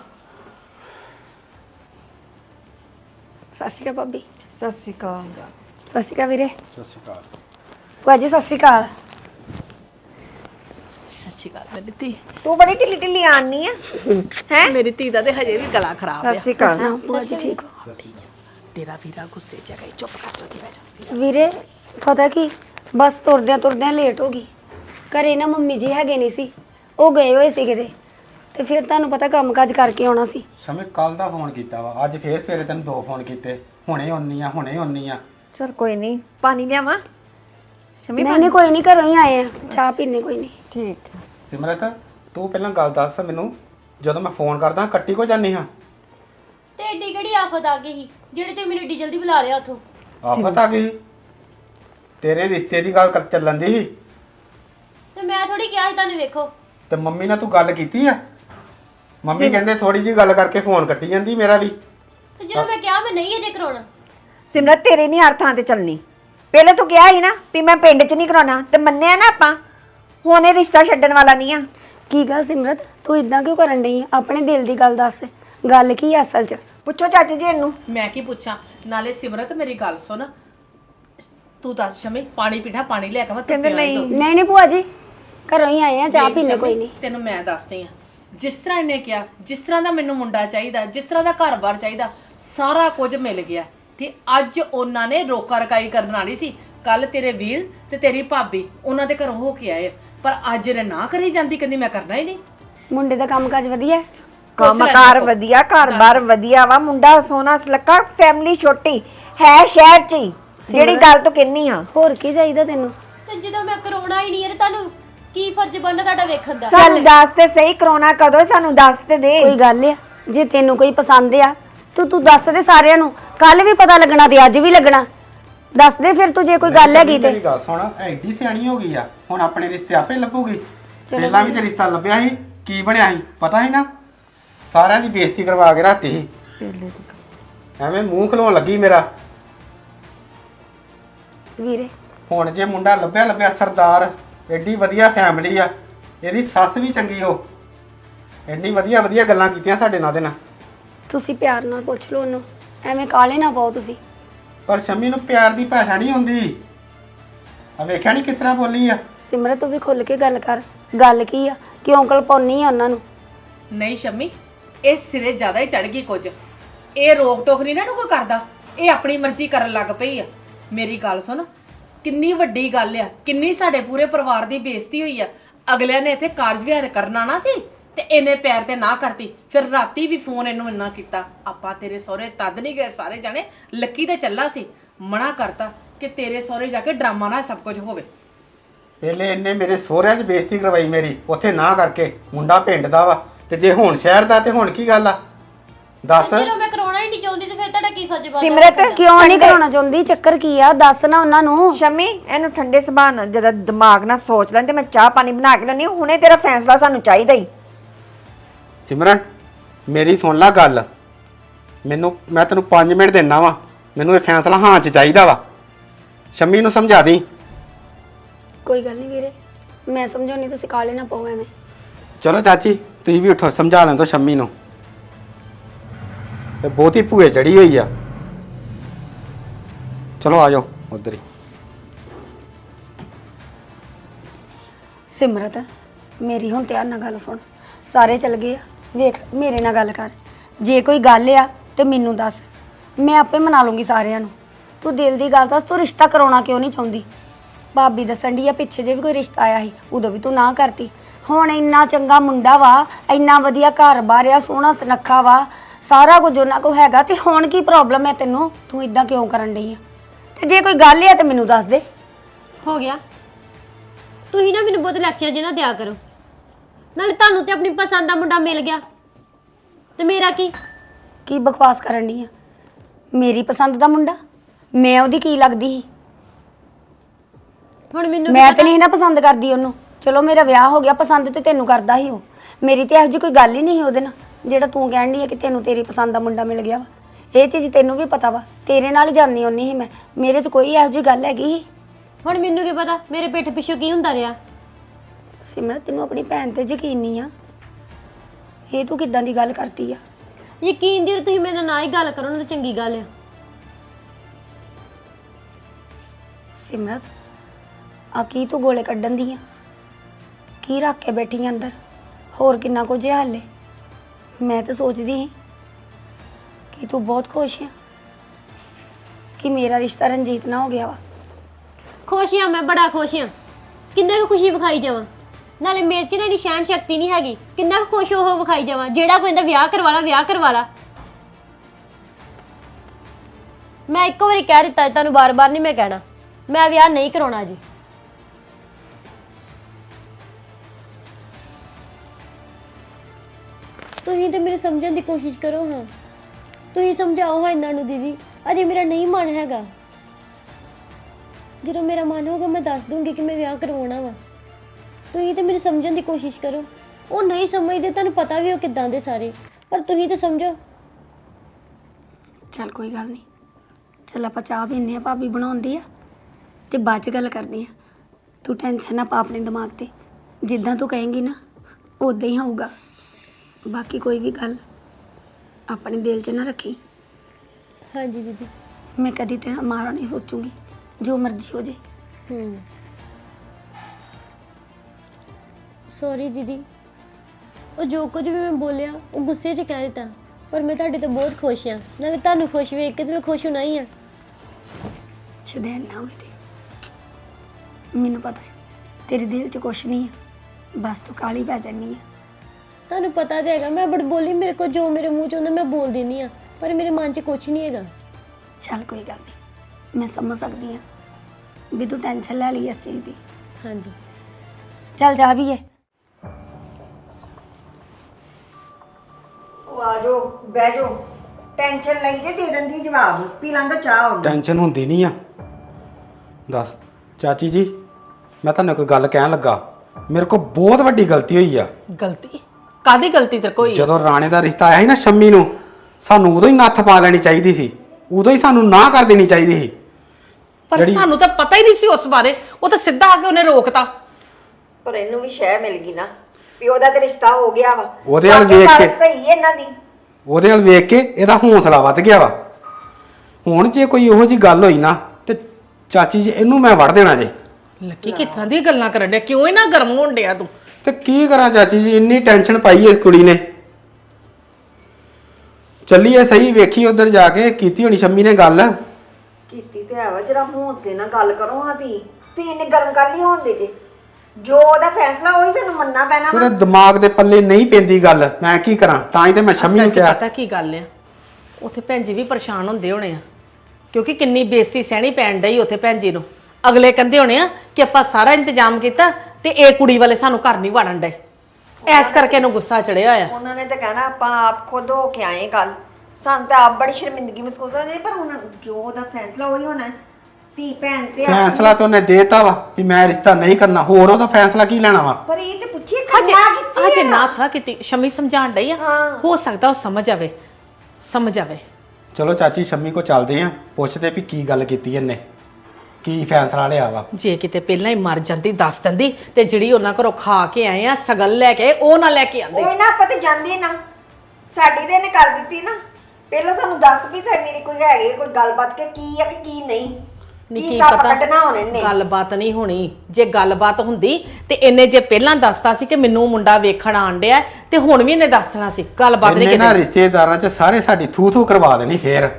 ਸਤਿ ਸ਼੍ਰੀ ਅਕਾਲ ਭਾਬੀ। ਸਤਿ ਸ਼੍ਰੀ ਅਕਾਲ। ਸਤਿ ਸ਼੍ਰੀ ਅਕਾਲ ਵੀਰੇ। ਸਤਿ ਸ਼੍ਰੀ ਅਕਾਲ। ਭੂਆ ਜੀ ਸਤਿ ਸ਼੍ਰੀ ਅਕਾਲ। ਸੱਚੀ ਗੱਲ ਮੇਰੀ ਧੀ। ਤੂੰ ਬੜੀ ਢਿੱਲੀ ਢਿੱਲੀ ਆਨੀ ਆ ਹੈ? ਮੇਰੀ ਧੀ ਦਾ ਤੇ ਹਜੇ ਵੀ ਗਲਾ ਖਰਾਬ ਸਤਿ ਸ਼੍ਰੀ ਅਕਾਲ। ਹਾਂ ਭੂਆ ਜੀ ਠੀਕ ਹੋ ਤੇਰਾ ਵੀਰਾ ਗੁੱਸੇ ਚ ਗਈ ਚੁੱਪ ਕਰ ਜਾ ਬਹਿ ਜਾ। ਵੀਰੇ ਪਤਾ ਕੀ? ਬਸ ਤੁਰਦਿਆਂ ਤੁਰਦਿਆਂ ਲੇਟ ਹੋ ਗਈ। ਘਰੇ ਨਾ ਮੰਮੀ ਜੀ ਹੈਗੇ ਨਹੀਂ ਸੀ। ਉਹ ਗਏ ਹੋਏ ਸੀ ਕਿਤੇ ਤੇ ਫਿਰ ਤੁਹਾਨੂੰ ਪਤਾ ਕੰਮਕਾਜ ਕਰਕੇ ਆਉਣਾ ਸੀ। ਸ਼ਮੀ ਕੱਲ ਦਾ ਫੋਨ ਕੀਤਾ ਵਾ ਅੱਜ ਫੇਰ ਸਵੇਰੇ ਤੈਨੂੰ ਦੋ ਫੋਨ ਕੀਤੇ ਹੁਣੇ ਹੁੰਨੀ ਆ ਹੁਣੇ ਹੁੰਨੀ ਆ। ਚਲ ਕੋਈ ਨਹੀਂ ਪਾਣੀ ਲਿਆਵਾਂ? ਸ਼ਮੀ ਨਹੀਂ ਨਹੀਂ ਕੋਈ ਨਹੀਂ ਘਰੋਂ ਹੀ ਆਏ ਆ ਚਾਹ ਪੀਣੇ ਕੋਈ ਨਹੀਂ। ਠੀਕ ਹੈ। ਸਿਮਰਤ ਤੂੰ ਪਹਿਲਾਂ ਗੱਲ ਦੱਸ ਮੈਨੂੰ ਜਦੋਂ ਮੈਂ ਫੋਨ ਕਰਦਾ ਕੱਟੀ ਕੋ ਜਾਨੀ ਹਾਂ? ਤੇ ਏਡੀ ਕਿਹੜੀ ਆਫਤ ਆ ਗਈ ਸੀ ਜਿਹੜੇ ਤੇ ਮੈਨੂੰ ਏਡੀ ਜਲਦੀ ਬੁਲਾ ਲਿਆ ਉਥੋਂ? ਆਫਤ ਆ ਗਈ ਤੇਰੇ ਰਿਸ਼ਤੇ ਦੀ ਗੱਲ ਕਰ ਚੱਲਣ ਦੀ ਸੀ? ਤੇ ਮੈਂ ਥੋੜੀ ਕਿਹਾ ਸੀ ਤੁਹਾਨੂੰ ਵੇਖੋ। ਤੇ ਮੰਮੀ ਨਾਲ ਤੂੰ ਗੱਲ ਕੀਤੀ ਆ? ਮੰਮੀ ਕਹਿੰਦੇ ਥੋੜੀ ਜੀ ਗੱਲ ਕਰਕੇ ਫੋਨ ਕੱਟੀ ਜਾਂਦੀ ਮੇਰਾ ਵੀ। ਤੇ ਜਦੋਂ ਮੈਂ ਕਿਹਾ ਮੈਂ ਨਹੀਂ ਅਜੇ ਕਰਾਉਣਾ। ਸਿਮਰਤ ਤੇਰੇ ਨਹੀਂ ਹਰ ਥਾਂ ਤੇ ਚੱਲਣੀ। ਪਹਿਲੇ ਤੂੰ ਕਿਹਾ ਸੀ ਨਾ ਵੀ ਮੈਂ ਪਿੰਡ 'ਚ ਨਹੀਂ ਕਰਾਉਣਾ ਤੇ ਮੰਨਿਆ ਨਾ ਆਪਾਂ। ਹੁਣ ਇਹ ਰਿਸ਼ਤਾ ਛੱਡਣ ਵਾਲਾ ਨਹੀਂ ਆ। ਕੀ ਗੱਲ ਸਿਮਰਤ? ਤੂੰ ਇਦਾਂ ਕਿਉਂ ਕਰਨ ਡਈ ਆ? ਆਪਣੇ ਦਿਲ ਦੀ ਗੱਲ ਦੱਸ। ਗੱਲ ਕੀ ਆ ਅਸਲ 'ਚ? ਪੁੱਛੋ ਚਾਚੀ ਜੀ ਇਹਨੂੰ। ਮੈਂ ਕੀ ਪੁੱਛਾਂ? ਨਾਲੇ ਸਿਮਰਤ ਮੇਰੀ ਗੱਲ ਸੁਣ। ਤੂੰ ਦੱਸ ਸ਼ਮੀ ਪਾਣੀ ਪੀਣਾ ਪਾਣੀ ਲੈ ਕੇ ਮੈਂ ਕਹਿੰਦੇ ਨਹੀਂ। ਨਹੀਂ ਨਹੀਂ ਭੂਆ ਜੀ ਘਰੋਂ ਹੀ ਆਏ ਆ ਚਾਹ ਪੀਣੇ ਕੋਈ ਨਹੀਂ। ਤੈਨੂੰ ਮੈਂ ਦੱਸਦੀ ਆ। ਜਿਸ ਤਰ੍ਹਾਂ ਇਹਨੇ ਕਿਹਾ ਜਿਸ ਤਰ੍ਹਾਂ ਦਾ ਮੈਨੂੰ ਮੁੰਡਾ ਚਾਹੀਦਾ ਜਿਸ ਤਰ੍ਹਾਂ ਦਾ ਘਰ-ਬਾਰ ਚਾਹੀਦਾ ਸਾਰਾ ਕੁਝ ਮਿਲ ਗਿਆ। ਤੇ ਅੱਜ ਉਹਨਾਂ ਨੇ ਰੋਕਾ ਰਕਾਈ ਕਰਨ ਵਾਲੀ ਸੀ। ਕੱਲ ਤੇਰੇ ਵੀਰ ਤੇ ਤੇਰੀ ਭਾਬੀ ਉਹਨਾਂ ਦੇ ਘਰੋਂ ਹੋ ਕੇ ਆਏ ਆ। ਪਰ ਅੱਜ ਇਹਨੇ ਨਾ ਕਰੀ ਜਾਂਦੀ ਕਹਿੰਦੀ ਮੈਂ ਕਰਨਾ ਹੀ ਨਹੀਂ। ਮੁੰਡੇ ਦਾ ਕੰਮਕਾਜ ਵਧੀਆ ਹੈ? ਕੰਮਕਾਰ ਵਧੀਆ ਘਰ-ਬਾਰ ਵਧੀਆ ਵਾ। ਮੁੰਡਾ ਸੋਨਾ ਸਲੱਕਾ ਫੈਮਿਲੀ ਛੋਟੀ ਹੈ ਸ਼ਹਿਰ 'ਚ ਹੀ। ਜਿਹੜੀ ਗੱਲ ਤੂੰ ਕਹਿੰਨੀ ਆ। ਹੋਰ ਕੀ ਚਾਹੀਦਾ ਤੈਨੂੰ? ਤੇ ਜਦੋਂ ਮੈਂ ਕਰਾਉਣਾ ਹੀ ਨਹੀਂ ਤੇ ਤੁਹਾਨੂੰ ਕੀ ਫਰਜ਼ ਬਣਦਾ ਤੁਹਾਡਾ ਵੇਖਣ ਦਾ? ਸਾਨੂੰ ਦੱਸ ਤੇ ਸਹੀ ਕਰੋਨਾ ਕਦੋਂ ਸਾਨੂੰ ਦੱਸ ਤੇ ਦੇ। ਕੋਈ ਗੱਲ ਆ ਜੇ ਤੈਨੂੰ ਕੋਈ ਪਸੰਦ ਆ ਤੂੰ ਤੂੰ ਦੱਸ ਦੇ ਸਾਰਿਆਂ ਨੂੰ। ਕੱਲ ਵੀ ਪਤਾ ਲੱਗਣਾ ਤੇ ਅੱਜ ਵੀ ਲੱਗਣਾ। ਦੱਸ ਦੇ ਫਿਰ ਤੂੰ ਜੇ ਕੋਈ ਗੱਲ ਹੈਗੀ ਤੇ। ਮੇਰੀ ਗੱਲ ਸੁਣ ਐਡੀ ਸਿਆਣੀ ਹੋ ਗਈ ਆ। ਹੁਣ ਆਪਣੇ ਰਿਸ਼ਤੇ ਆਪੇ ਲੱਭੂਗੀ। ਪਹਿਲਾਂ ਵੀ ਤੇ ਰਿਸ਼ਤਾ ਲੱਭਿਆ ਸੀ ਕੀ ਬਣਿਆ ਸੀ ਪਤਾ ਸੀ ਨਾ? ਸਾਰਿਆਂ ਦੀ ਬੇਇੱਜ਼ਤੀ ਕਰਵਾ ਕੇ ਰਾਤੀ ਸੀ। ਐਵੇਂ ਮੂੰਹ ਖਲੋਣ ਲੱਗੀ ਮੇਰਾ। ਵੀਰੇ। ਹੁਣ ਜੇ ਮੁੰਡਾ ਲੱਭਿਆ ਲੱਭਿਆ ਸਰਦਾਰ ਐਡੀ ਵਧੀਆ ਫੈਮਿਲੀ ਆ। ਇਹਦੀ ਸੱਸ ਵੀ ਚੰਗੀ ਹੋ ਐਡੀ ਵਧੀਆ ਵਧੀਆ ਗੱਲਾਂ ਕੀਤੀਆਂ ਸਾਡੇ ਨਾਲ ਦੇ ਨਾਲ। ਤੁਸੀਂ ਪਿਆਰ ਨਾਲ ਪੁੱਛ ਲਓ ਉਹਨੂੰ। ਐਵੇਂ ਕਾਲੇ ਨਾ ਪਾਓ ਤੁਸੀਂ। ਪਰ ਸ਼ਮੀ ਨੂੰ ਪਿਆਰ ਦੀ ਭਾਸ਼ਾ ਨਹੀਂ ਹੁੰਦੀ। ਆ ਵੇਖਿਆ ਨਹੀਂ ਕਿਸ ਤਰ੍ਹਾਂ ਬੋਲੀ ਆ। ਸਿਮਰਤ ਤੂੰ ਵੀ ਖੁੱਲ ਕੇ ਗੱਲ ਕਰ। ਗੱਲ ਕੀ ਆ? ਕਿਉਂ ਕਲਪਾਉਣੀ ਆ ਉਹਨਾਂ ਨੂੰ? ਨਹੀਂ ਸ਼ਮੀ ਇਹ ਸਿਰੇ ਜ਼ਿਆਦਾ ਹੀ ਚੜ ਗਈ ਕੁਝ। ਇਹ ਰੋਕ ਟੋਕ ਨਹੀਂ ਨਾ ਇਹਨੂੰ ਕੋਈ ਕਰਦਾ। ਇਹ ਆਪਣੀ ਮਰਜ਼ੀ ਕਰਨ ਲੱਗ ਪਈ ਆ। ਮੇਰੀ ਗੱਲ ਸੁਣ। ਕਿੰਨੀ ਵੱਡੀ ਗੱਲ ਆ, ਕਿੰਨੀ ਸਾਡੇ ਪੂਰੇ ਪਰਿਵਾਰ ਦੀ ਬੇਇੱਜ਼ਤੀ ਹੋਈ ਆ। ਅਗਲਿਆਂ ਨੇ ਇੱਥੇ ਕਾਰਜ ਵਿਹਾਰ ਕਰਨਾ ਨਾ ਸੀ ਤੇ ਇਹਨੇ ਪੈਰ ਤੇ ਨਾ ਕਰਤੀ। ਫਿਰ ਰਾਤੀ ਵੀ ਫੋਨ ਇਹਨੂੰ ਇੰਨਾ ਕੀਤਾ, ਆਪਾਂ ਤੇਰੇ ਸਹੁਰੇ ਤਦ ਨਹੀਂ ਗਏ, ਸਾਰੇ ਜਾਣੇ ਲੱਕੀ ਤੇ ਚੱਲਾ ਸੀ। ਮਨਾ ਕਰਤਾ ਕਿ ਤੇਰੇ ਸਹੁਰੇ ਜਾ ਕੇ ਡਰਾਮਾ ਨਾ ਸਭ ਕੁਝ ਹੋਵੇ। ਪਹਿਲੇ ਇਹਨੇ ਮੇਰੇ ਸਹੁਰਿਆਂ 'ਚ ਬੇਇੱਜ਼ਤੀ ਕਰਵਾਈ ਮੇਰੀ, ਉੱਥੇ ਨਾ ਕਰਕੇ, ਮੁੰਡਾ ਪਿੰਡ ਦਾ ਵਾ। ਤੇ ਜੇ ਹੁਣ ਸ਼ਹਿਰ ਦਾ ਤੇ ਹੁਣ ਕੀ ਗੱਲ ਆ? ਦੱਸ। ਜਦੋਂ ਮੈਂ ਕਰਾਉਣਾ ਹੀ ਨਹੀਂ ਚਾਹੁੰਦੀ ਤੇ ਫਿਰ ਤੁਹਾਡਾ ਕੀ ਫਰਜ਼ ਬਣਦਾ? ਸਿਮਰਤ ਕਿਉਂ ਨਹੀਂ ਕਰਾਉਣਾ ਚਾਹੁੰਦੀ? ਚੱਕਰ ਕੀ ਆ? ਦੱਸ ਨਾ ਉਹਨਾਂ ਨੂੰ। ਸ਼ਮੀ ਇਹਨੂੰ ਠੰਡੇ ਸੁਭਾਅ ਨਾਲ ਜਰਾ ਦਿਮਾਗ ਨਾਲ ਸੋਚ ਲੈਣ ਤੇ ਮੈਂ ਚਾਹ ਪਾਣੀ ਬਣਾ ਕੇ ਲੈਣੀ ਹੁਣੇ ਤੇਰਾ ਫੈਸਲਾ ਸਾਨੂੰ ਚਾਹੀਦਾ ਹੀ ਸਿਮਰਨ ਮੇਰੀ ਸੁਣ ਲੈ ਗੱਲ। ਮੈਨੂੰ ਮੈਂ ਤੈਨੂੰ 5 ਮਿੰਟ ਦੇਣਾ ਵਾ। ਮੈਨੂੰ ਇਹ ਫੈਸਲਾ ਹਾਂ 'ਚ ਚਾਹੀਦਾ ਵਾ। ਸ਼ੰਮੀ ਨੂੰ ਸਮਝਾ ਦੀ। ਕੋਈ ਗੱਲ ਨਹੀਂ ਵੀਰੇ। ਮੈਂ ਸਮਝਾਉਣੀ ਤੁਸੀਂ ਕਾਲੇ ਨਾ ਪਾਓ ਐਵੇਂ। ਚਲੋ ਚਾਚੀ ਤੁਸੀਂ ਵੀ ਉੱਠੋ ਸਮਝਾ ਲੈਣ ਤੋਂ ਸ਼ੰਮੀ ਨੂੰ। ਇਹ ਬਹੁਤੀ ਭੂਏ ਚੜੀ ਹੋਈ ਆ। ਚਲੋ ਆ ਜਾਓ ਉਧਰ ਹੀ। ਸਿਮਰਤ, ਮੇਰੀ ਹੁਣ ਧਿਆਨ ਨਾਲ ਗੱਲ ਸੁਣ। ਸਾਰੇ ਚਲ ਗਏ ਆ। ਵੇਖ, ਮੇਰੇ ਨਾਲ ਗੱਲ ਕਰ। ਜੇ ਕੋਈ ਗੱਲ ਆ ਤੇ ਮੈਨੂੰ ਦੱਸ। ਮੈਂ ਆਪੇ ਮਨਾ ਲੂੰਗੀ ਸਾਰਿਆਂ ਨੂੰ। ਤੂੰ ਦਿਲ ਦੀ ਗੱਲ ਦੱਸ, ਤੂੰ ਰਿਸ਼ਤਾ ਕਰਾਉਣਾ ਕਿਉਂ ਨਹੀਂ ਚਾਹੁੰਦੀ? ਭਾਬੀ ਦੱਸਣ ਦੀ ਆ, ਪਿੱਛੇ ਜੇ ਵੀ ਕੋਈ ਰਿਸ਼ਤਾ ਆਇਆ ਸੀ, ਉਦੋਂ ਵੀ ਤੂੰ ਨਾ ਕਰਤੀ। ਹੁਣ ਇੰਨਾ ਚੰਗਾ ਮੁੰਡਾ ਵਾ, ਇੰਨਾ ਵਧੀਆ ਘਰ-ਬਾਰ ਆ ਸੋਹਣਾ ਸੁਨੱਖਾ ਵਾ ਸਾਰਾ ਕੁਝ ਉਹਨਾਂ ਕੋ ਹੈਗਾ ਤੇ ਹੁਣ ਕੀ ਪ੍ਰੋਬਲਮ ਹੈ ਤੈਨੂੰ? ਤੂੰ ਇਦਾਂ ਕਿਉਂ ਕਰਨ ਡਈ ਆ? ਤੇ ਜੇ ਕੋਈ ਗੱਲ ਆ ਤੇ ਮੈਨੂੰ ਦੱਸ ਦੇ। ਹੋ ਗਿਆ। ਤੁਸੀਂ ਨਾ ਮੈਨੂੰ ਬਹੁਤ ਲੈਕਚਰ ਜੇ ਨਾ ਦਿਆ ਕਰੋ। ਨਾਲੇ ਤੁਹਾਨੂੰ ਤੇ ਆਪਣੀ ਪਸੰਦ ਦਾ ਮੁੰਡਾ ਮਿਲ ਗਿਆ। ਤੇ ਮੇਰਾ ਕੀ? ਕੀ ਬਕਵਾਸ ਕਰਨ ਦੀ ਆ? ਮੇਰੀ ਪਸੰਦ ਦਾ ਮੁੰਡਾ? ਮੈਂ ਉਹਦੀ ਕੀ ਲੱਗਦੀ ਸੀ? ਹੁਣ ਮੈਨੂੰ ਮੈਂ ਤੇ ਨਹੀਂ ਨਾ ਪਸੰਦ ਕਰਦੀ ਉਹਨੂੰ। ਚਲੋ ਮੇਰਾ ਵਿਆਹ ਹੋ ਗਿਆ ਪਸੰਦ ਤੇ ਤੈਨੂੰ ਕਰਦਾ ਸੀ ਉਹ। ਮੇਰੀ ਤੇ ਇਹੋ ਜਿਹੀ ਕੋਈ ਗੱਲ ਹੀ ਨਹੀਂ ਸੀ ਉਹਦੇ ਨਾਲ। ਜਿਹੜਾ ਤੂੰ ਕਹਿਣ ਦੀ ਹੈ ਕਿ ਤੈਨੂੰ ਤੇਰੀ ਪਸੰਦ ਦਾ ਮੁੰਡਾ ਮਿਲ ਗਿਆ ਵਾ। ਇਹ ਚੀਜ਼ ਤੈਨੂੰ ਵੀ ਪਤਾ ਵਾ। ਤੇਰੇ ਨਾਲ ਹੀ ਜਾਂਦੀ ਹੁੰਨੀ ਸੀ ਮੈਂ। ਮੇਰੇ 'ਚ ਕੋਈ ਇਹੋ ਜਿਹੀ ਗੱਲ ਹੈਗੀ ਸੀ? ਹੁਣ ਮੈਨੂੰ ਕੀ ਪਤਾ? ਮੇਰੇ ਪਿੱਠ ਪਿੱਛੋਂ ਕੀ ਹੁੰਦਾ ਰਿਹਾ? ਸਿਮਰਨ ਤੈਨੂੰ ਆਪਣੀ ਭੈਣ ਤੇ ਯਕੀਨ ਨਹੀਂ ਆ। ਇਹ ਤੂੰ ਕਿੱਦਾਂ ਦੀ ਗੱਲ ਕਰਤੀ ਆ? ਯਕੀਨ ਦੀ ਤੁਸੀਂ ਮੇਰੇ ਨਾਲ ਨਾ ਹੀ ਗੱਲ ਕਰੋ ਨਾ ਤਾਂ ਚੰਗੀ ਗੱਲ ਆ। ਸਿਮਰਤ ਆ ਕੀ ਤੂੰ ਗੋਲੇ ਕੱਢਣ ਦੀ ਆ? ਕੀ ਰੱਖ ਕੇ ਬੈਠੀ ਆਂ ਅੰਦਰ? ਹੋਰ ਕਿੰਨਾ ਕੁਝ ਹੈ ਹਾਲੇ? ਮੈਂ ਤਾਂ ਸੋਚਦੀ ਸੀ ਕਿ ਤੂੰ ਬਹੁਤ ਖੁਸ਼ ਹੈ ਕਿ ਮੇਰਾ ਰਿਸ਼ਤਾ ਰਣਜੀਤ ਨਾਲ ਹੋ ਗਿਆ ਵਾ। ਖੁਸ਼ ਹਾਂ ਮੈਂ ਬੜਾ ਖੁਸ਼ ਹਾਂ ਕਿੰਨਾ ਕੁ ਖੁਸ਼ੀ ਵਿਖਾਈ ਜਾਵਾਂ? ਨਾਲੇ ਮੇਰੇ ਚ ਨਾ ਇੰਨੀ ਸ਼ਾਨ ਸ਼ਕਤੀ ਨਹੀਂ ਹੈਗੀ। ਕਿੰਨਾ ਕੁ ਖੁਸ਼ ਉਹ ਵਿਖਾਈ ਜਾਵਾਂ, ਜਿਹੜਾ ਕੋਈ ਇਹਦਾ ਵਿਆਹ ਕਰਵਾ ਲਾ, ਵਿਆਹ ਕਰਵਾ ਲਾ। ਮੈਂ ਇੱਕੋ ਵਾਰੀ ਕਹਿ ਦਿੱਤਾ ਤੁਹਾਨੂੰ ਬਾਰ-ਬਾਰ ਨਹੀਂ ਮੈਂ ਕਹਿਣਾ। ਮੈਂ ਵਿਆਹ ਨਹੀਂ ਕਰਾਉਣਾ ਜੀ ਤੁਸੀਂ ਤੇ ਮੈਨੂੰ ਸਮਝਣ ਦੀ ਕੋਸ਼ਿਸ਼ ਕਰੋ ਹਾਂ। ਤੁਸੀਂ ਸਮਝਾਓ ਹਾਂ ਇਹਨਾਂ ਨੂੰ ਦੀਦੀ, ਅਜੇ ਮੇਰਾ ਨਹੀਂ ਮਨ ਹੈਗਾ। ਜਦੋਂ ਮੇਰਾ ਮਨ ਹੋਗਾ ਮੈਂ ਦੱਸ ਦੂੰਗੀ ਕਿ ਮੈਂ ਵਿਆਹ ਕਰਵਾਉਣਾ ਵਾ। ਤੁਸੀਂ ਤੇ ਮੈਨੂੰ ਸਮਝਣ ਦੀ ਕੋਸ਼ਿਸ਼ ਕਰੋ। ਉਹ ਨਹੀਂ ਸਮਝਦੇ, ਤੁਹਾਨੂੰ ਪਤਾ ਵੀ ਉਹ ਕਿੱਦਾਂ ਦੇ ਸਾਰੇ। ਪਰ ਤੁਸੀਂ ਤਾਂ ਸਮਝੋ। ਚੱਲ ਕੋਈ ਗੱਲ ਨਹੀਂ। ਚੱਲ ਆਪਾਂ ਚਾਹ ਪੀਨੇ ਆ ਭਾਬੀ ਬਣਾਉਂਦੀ ਆ ਤੇ ਬਾਅਦ ਚ ਗੱਲ ਕਰਦੀ ਆ। ਤੂੰ ਟੈਨਸ਼ਨ ਨਾ ਪਾ ਆਪਣੇ ਦਿਮਾਗ ਤੇ। ਜਿੱਦਾਂ ਤੂੰ ਕਹੇਂਗੀ ਨਾ ਉਦਾਂ ਹੀ ਹੋਊਗਾ। ਬਾਕੀ ਕੋਈ ਵੀ ਗੱਲ ਆਪਣੇ ਦਿਲ 'ਚ ਨਾ ਰੱਖੀ। ਹਾਂਜੀ ਦੀਦੀ। ਮੈਂ ਕਦੀ ਤੇਰਾ ਮਾਰਾ ਨਹੀਂ ਸੋਚੂਗੀ ਜੋ ਮਰਜ਼ੀ ਹੋ ਜੇ। ਹੂੰ। ਸੌਰੀ ਦੀਦੀ। ਉਹ ਜੋ ਕੁਝ ਵੀ ਮੈਂ ਬੋਲਿਆ ਉਹ ਗੁੱਸੇ 'ਚ ਕਹਿ ਦਿੱਤਾ। ਪਰ ਮੈਂ ਤੁਹਾਡੇ ਤੋਂ ਬਹੁਤ ਖੁਸ਼ ਹਾਂ। ਨਾਲੇ ਤੁਹਾਨੂੰ ਖੁਸ਼ ਵੇਖ ਕੇ ਤੇ ਮੈਂ ਖੁਸ਼ ਹੋਣਾ ਹੀ ਆ ਛਦੈਨ ਨਾ ਹੋਵੇ ਤੇ। ਮੈਨੂੰ ਪਤਾ ਹੈ ਤੇਰੇ ਦਿਲ 'ਚ ਕੁਛ ਨਹੀਂ ਹੈ। ਬਸ ਤੂੰ ਕਾਲੀ ਪੈ ਜਾਨੀ ਹੈ। ਤੁਹਾਨੂੰ ਪਤਾ ਤੇ ਹੈਗਾ ਮੈਂ ਬੜ ਬੋਲੀ ਮੇਰੇ ਕੋਲ ਜੋ ਮੇਰੇ ਮੂੰਹ 'ਚ ਆਉਂਦਾ ਮੈਂ ਬੋਲ ਦਿੰਦੀ ਆ ਪਰ ਮੇਰੇ ਮਨ 'ਚ ਕੁਝ ਨਹੀਂ ਹੈਗਾ। ਚੱਲ ਕੋਈ ਗੱਲ ਨਹੀਂ ਮੈਂ ਸਮਝ ਸਕਦੀ ਹਾਂ ਵੀ ਤੂੰ ਟੈਨਸ਼ਨ ਲੈ ਲਈ ਇਸ ਚੀਜ਼ ਦੀ। ਹਾਂਜੀ। ਚੱਲ ਜਾ ਵੀ ਹੈ ਉਹ ਆ ਜਾਓ ਬਹਿ ਜਾਓ। ਟੈਨਸ਼ਨ ਲਈ ਜੇ ਦੇ ਦਿੰਦੀ ਜਵਾਬ ਪੀ ਲਾਂਦਾ ਚਾਹ ਹੁਣ। ਟੈਨਸ਼ਨ ਹੁੰਦੀ ਨਹੀਂ ਆ। ਦੱਸ ਚਾਚੀ ਜੀ ਮੈਂ ਤੁਹਾਨੂੰ ਇੱਕ ਗੱਲ ਕਹਿਣ ਲੱਗਾ। ਮੇਰੇ ਕੋਲ ਬਹੁਤ ਵੱਡੀ ਗਲਤੀ ਹੋਈ ਆ। ਗਲਤੀ? ਕਾਦੀ ਗਲਤੀ ਤੇ ਕੋਈ ਜਦੋਂ ਰਾਣੇ ਦਾ ਰਿਸ਼ਤਾ ਆਇਆ ਸੀ ਨਾ ਸ਼ੰਮੀ ਨੂੰ ਸਾਨੂੰ ਉਦੋਂ ਹੀ ਨੱਥ ਪਾ ਲੈਣੀ ਚਾਹੀਦੀ ਸੀ। ਉਦੋਂ ਹੀ ਸਾਨੂੰ ਨਾ ਕਰ ਦੇਣੀ ਚਾਹੀਦੀ ਸੀ। ਪਰ ਜਿਹੜੀ- ਸਾਨੂੰ ਤਾਂ ਪਤਾ ਹੀ ਨਹੀਂ ਸੀ ਉਸ ਬਾਰੇ। ਉਹ ਤਾਂ ਸਿੱਧਾ ਆ ਕੇ ਉਹਨੇ ਰੋਕਤਾ। ਪਰ ਇਹਨੂੰ ਵੀ ਸ਼ਹਿ ਮਿਲ ਗਈ ਨਾ। ਵੀ ਉਹਦਾ ਤੇ ਰਿਸ਼ਤਾ ਹੋ ਗਿਆ ਵਾ। ਉਹਦੇ ਵੱਲ ਬਾਕੀ ਵੇਖ ਗੱਲ ਕੇ- ਸਹੀ ਹੈ ਇਹਨਾਂ ਦੀ। ਉਹਦੇ ਵੱਲ ਵੇਖ ਕੇ ਇਹਦਾ ਹੌਸਲਾ ਵੱਧ ਗਿਆ ਵਾ। ਹੁਣ ਜੇ ਕੋਈ ਇਹੋ ਜੀ ਗੱਲ ਹੋਈ ਨਾ ਤੇ ਚਾਚੀ ਜੀ ਇਹਨੂੰ ਮੈਂ ਵੜ ਦੇਣਾ ਜੇ। ਲੱਕੀ ਕਿਸ ਤਰ੍ਹਾਂ ਦੀਆਂ ਗੱਲਾਂ ਕਰਨ ਡਿਆ? ਕਿਉਂ ਇਹਨਾਂ ਗਰਮ ਹੋਣ ਡਿਆ ਤੂੰ? ਤੇ ਕੀ ਕਰਾਂ ਚਾਚੀ ਜੀ? ਇੰਨੀ ਟੈਨਸ਼ਨ ਪਾਈ ਇਸ ਕੁੜੀ ਨੇ। ਚੱਲੀਏ ਸਹੀ ਵੇਖੀ ਉਧਰ ਜਾ ਕੇ ਕੀਤੀ ਹੋਣੀ ਸ਼ੰਮੀ ਨੇ ਗੱਲ? ਕੀਤੀ ਤੇ ਹੈ ਵਾ ਜਰਾ ਹੌਸਲੇ ਨਾਲ ਗੱਲ ਕਰੋ ਹਾਂ ਤੀ ਤੁਸੀਂ ਇੰਨੇ ਗਰਮ ਕਰ ਲਈ ਹੋਣ ਦੇ ਜੇ। ਜੋ ਉਹਦਾ ਫੈਸਲਾ ਉਹੀ ਸਾਨੂੰ ਮੰਨਣਾ ਪੈਣਾ ਵਾ। ਦਿਮਾਗ ਦੇ ਪੱਲੇ ਨਹੀਂ ਪੈਂਦੀ ਗੱਲ। ਮੈਂ ਕੀ ਕਰਾਂ? ਤਾਂ ਹੀ ਤੇ ਮੈਂ ਸ਼ੰਮੀ ਅਸਲ ਨੂੰ 'ਚ ਕਿਹਾ। ਪਤਾ ਕੀ ਗੱਲ ਆ? ਉੱਥੇ ਭੈਣ ਜੀ ਵੀ ਪਰੇਸ਼ਾਨ ਹੁੰਦੇ ਹੋਣੇ ਆ। ਕਿਉਂਕਿ ਕਿੰਨੀ ਬੇਇੱਜ਼ਤੀ ਸਹਿਣੀ ਪੈਣ ਡਈ ਉੱਥੇ ਭੈਣ ਜੀ ਨੂੰ। ਅਗਲੇ ਕਹਿੰਦੇ ਹੋਣੇ ਆ ਕਿ ਆਪਾਂ ਸਾਰਾ ਇੰਤਜ਼ਾਮ ਕੀਤਾ ਤੇ ਇਹ ਕੁੜੀ ਵਾਲੇ ਸਾਨੂੰ ਘਰ ਨਹੀਂ ਵੜਨ ਡੇ ਐਸ ਕਰਕੇ ਇਹਨੂੰ ਗੁੱਸਾ ਚੜਿਆ ਆ ਉਹਨਾਂ ਨੇ ਤਾਂ ਕਹਿਣਾ ਆਪਾਂ ਆਪ ਖੁਦ ਹੋ ਕੇ ਆਏ ਕੱਲ ਸਾਨੂੰ ਤਾਂ ਆਪ ਬੜੀ ਸ਼ਰਮਿੰਦਗੀ ਮਹਿਸੂਸ ਹੁੰਦੀ ਪਰ ਹੁਣ ਜੋ ਉਹਦਾ ਫੈਸਲਾ ਉਹੀ ਹੋਣਾ ਹੈ। ਧੀ ਭੈਣ ਤੇ ਫੈਸਲਾ ਤਾਂ ਉਹਨੇ ਦੇਤਾ ਵਾ ਵੀ ਮੈਂ ਰਿਸ਼ਤਾ ਨਹੀਂ ਕਰਨਾ। ਹੋਰ ਉਹਦਾ ਫੈਸਲਾ ਕੀ ਲੈਣਾ ਵਾ? ਪਰ ਇਹ ਤੇ ਪੁੱਛੀਏ ਹਜੇ ਕਿੱਥੇ ਹਜੇ? ਨਾ ਥੋੜਾ ਕੀਤੀ। ਸ਼ਮੀ ਸਮਝਾਣ ਡਈ ਆ। ਹਾਂ। ਹੋ ਸਕਦਾ ਉਹ ਸਮਝ ਆਵੇ। ਸਮਝ ਆਵੇ। ਚਲੋ ਚਾਚੀ ਸ਼ੰਮੀ ਕੋ ਚੱਲਦੇ ਆ। ਪੁੱਛਦੇ ਵੀ ਕੀ ਗੱਲ ਕੀਤੀ ਇਹਨੇ। ਕੀ ਫੈਸਲਾ ਲਿਆ ਵਾ? ਜੇ ਕਿਤੇ ਪਹਿਲਾਂ ਹੀ ਮਰ ਜਾਂਦੀ ਦੱਸ ਦਿੰਦੀ ਤੇ ਜਿਹੜੀ ਉਹਨਾਂ ਘਰੋਂ ਖਾ ਕੇ ਆਏ ਆ ਸਗਲ ਲੈ ਕੇ ਉਹ ਨਾ ਲੈ ਕੇ ਆਂਦੇ। ਉਹ ਨਾ ਆਪਾਂ ਤੇ ਜਾਂਦੇ ਨਾ। ਸਾਡੀ ਤੇ ਇਹਨੇ ਕਰ ਦਿੱਤੀ ਨਾ। ਪਹਿਲਾਂ ਸਾਨੂੰ ਦੱਸ ਵੀ ਸਾਡੀ ਮੇਰੀ ਕੋਈ ਹੈਗੀ ਕੋਈ ਗੱਲਬਾਤ ਕਿ ਕੀ ਆ ਕਿ ਕੀ ਨਹੀਂ। ਨੀ ਕੀ ਸੱਪ ਕੱਢਣਾ ਹੁਣ ਇਹਨੇ? ਗੱਲਬਾਤ ਨਹੀਂ ਹੋਣੀ। ਜੇ ਗੱਲਬਾਤ ਹੁੰਦੀ ਤੇ ਇਹਨੇ ਜੇ ਪਹਿਲਾਂ ਦੱਸਤਾ ਸੀ ਕਿ ਮੈਨੂੰ ਮੁੰਡਾ ਵੇਖਣ ਆਣ ਡਿਆ ਤੇ ਹੁਣ ਵੀ ਇਹਨੇ ਦੱਸ ਦੇਣਾ ਸੀ। ਗੱਲਬਾਤ ਨਹੀਂ ਇਹਨੇ ਨਾ ਕਿਤੇ ਰਿਸ਼ਤੇਦਾਰਾਂ 'ਚ ਸਾਰੇ ਸਾਡੀ ਥੂ ਥੂ ਕਰਵਾ ਦੇਣੀ ਫੇਰ।